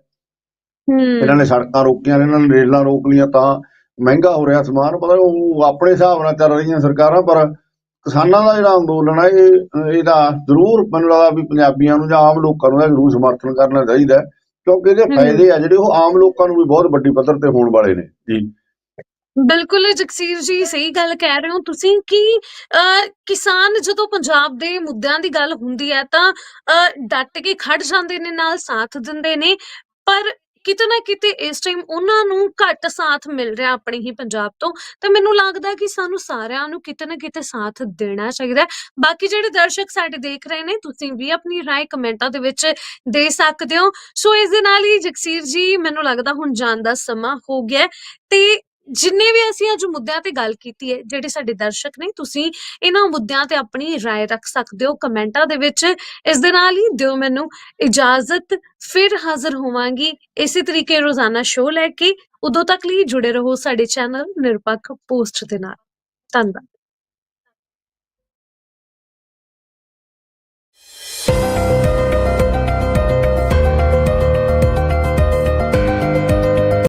ਇਹਨਾਂ ਨੇ ਸੜਕਾਂ ਰੋਕੀਆਂ ਇਹਨਾਂ ਨੇ ਰੇਲਾਂ ਰੋਕ ਲਈਆਂ ਤਾਂ ਮਹਿੰਗਾ ਹੋ ਰਿਹਾ ਸਮਾਨ। ਪਤਾ ਉਹ ਆਪਣੇ ਹਿਸਾਬ ਨਾਲ ਚੱਲ ਰਹੀਆਂ ਸਰਕਾਰਾਂ ਪਰ ਕਿਸਾਨਾਂ ਦਾ ਜਿਹੜਾ ਅੰਦੋਲਨ ਹੈ ਇਹ ਇਹਦਾ ਜ਼ਰੂਰ ਮੈਨੂੰ ਲੱਗਦਾ ਵੀ ਪੰਜਾਬੀਆਂ ਨੂੰ ਜਾਂ ਆਮ ਲੋਕਾਂ ਨੂੰ ਇਹਦਾ ਜ਼ਰੂਰ ਸਮਰਥਨ ਕਰਨਾ ਚਾਹੀਦਾ ਕਿਉਂਕਿ ਇਹਦੇ। ਫਾਇਦੇ ਆ ਜਿਹੜੇ ਉਹ ਆਮ ਲੋਕਾਂ ਨੂੰ ਵੀ ਬਹੁਤ ਵੱਡੀ ਪੱਧਰ ਤੇ ਹੋਣ ਵਾਲੇ ਨੇ। ਜੀ। ਬਿਲਕੁਲ ਜਗਸੀਰ ਜੀ ਸਹੀ ਗੱਲ ਕਹਿ ਰਹੇ ਹੋ ਤੁਸੀਂ ਕਿ ਅਹ, ਕਿਸਾਨ ਜਦੋਂ ਪੰਜਾਬ ਦੇ ਮੁੱਦਿਆਂ ਦੀ ਗੱਲ ਹੁੰਦੀ ਹੈ ਤਾਂ ਅਹ, ਡਟ ਕੇ ਖੜ ਜਾਂਦੇ ਨੇ ਨਾਲ ਸਾਥ ਦਿੰਦੇ ਨੇ ਪਰ ਕਿਤੇ ਨਾ ਕਿਤੇ ਇਸ ਟਾਈਮ ਉਹਨਾਂ ਨੂੰ ਘੱਟ ਸਾਥ ਮਿਲ ਰਿਹਾ ਆਪਣੇ ਹੀ ਪੰਜਾਬ ਤੋਂ ਤਾਂ ਮੈਨੂੰ ਲੱਗਦਾ ਕਿ ਸਾਨੂੰ ਸਾਰਿਆਂ ਨੂੰ ਕਿਤੇ ਨਾ ਕਿਤੇ ਸਾਥ ਦੇਣਾ ਚਾਹੀਦਾ ਹੈ। ਬਾਕੀ ਜਿਹੜੇ ਦਰਸ਼ਕ ਸਾਡੇ ਦੇਖ ਰਹੇ ਨੇ ਤੁਸੀਂ ਵੀ ਆਪਣੀ ਰਾਏ ਕਮੈਂਟਾਂ ਦੇ ਵਿੱਚ ਦੇ ਸਕਦੇ ਹੋ। ਸੋ ਇਸ ਦੇ ਨਾਲ ਹੀ ਜਗਸੀਰ ਜੀ ਮੈਨੂੰ ਲੱਗਦਾ ਹੁਣ ਜਾਣ ਦਾ ਸਮਾਂ ਹੋ ਗਿਆ ਹੈ ਤੇ ਜਿੰਨੇ ਵੀ ਅਸੀਂ ਅੱਜ ਮੁੱਦਿਆਂ ਤੇ ਗੱਲ ਕੀਤੀ ਹੈ ਜਿਹੜੇ ਸਾਡੇ ਦਰਸ਼ਕ ਨੇ, ਤੁਸੀਂ ਇਹਨਾਂ ਮੁੱਦਿਆਂ ਤੇ ਆਪਣੀ رائے ਰੱਖ ਸਕਦੇ ਹੋ ਕਮੈਂਟਾਂ ਦੇ ਵਿੱਚ। ਇਸ ਦੇ ਨਾਲ ਹੀ ਦਿਓ ਮੈਨੂੰ ਇਜਾਜ਼ਤ, ਫਿਰ ਹਾਜ਼ਰ ਹੋਵਾਂਗੀ। ਇਸੇ ਤਰੀਕੇ ਰੋਜ਼ਾਨਾ ਸ਼ੋਅ ਲੈ ਕੇ ਉਦੋਂ ਤੱਕ ਲਈ ਜੁੜੇ ਰਹੋ ਸਾਡੇ ਚੈਨਲ ਨਿਰਪੱਖ ਪੋਸਟ ਦੇ ਨਾਲ। ਧੰਨਵਾਦ।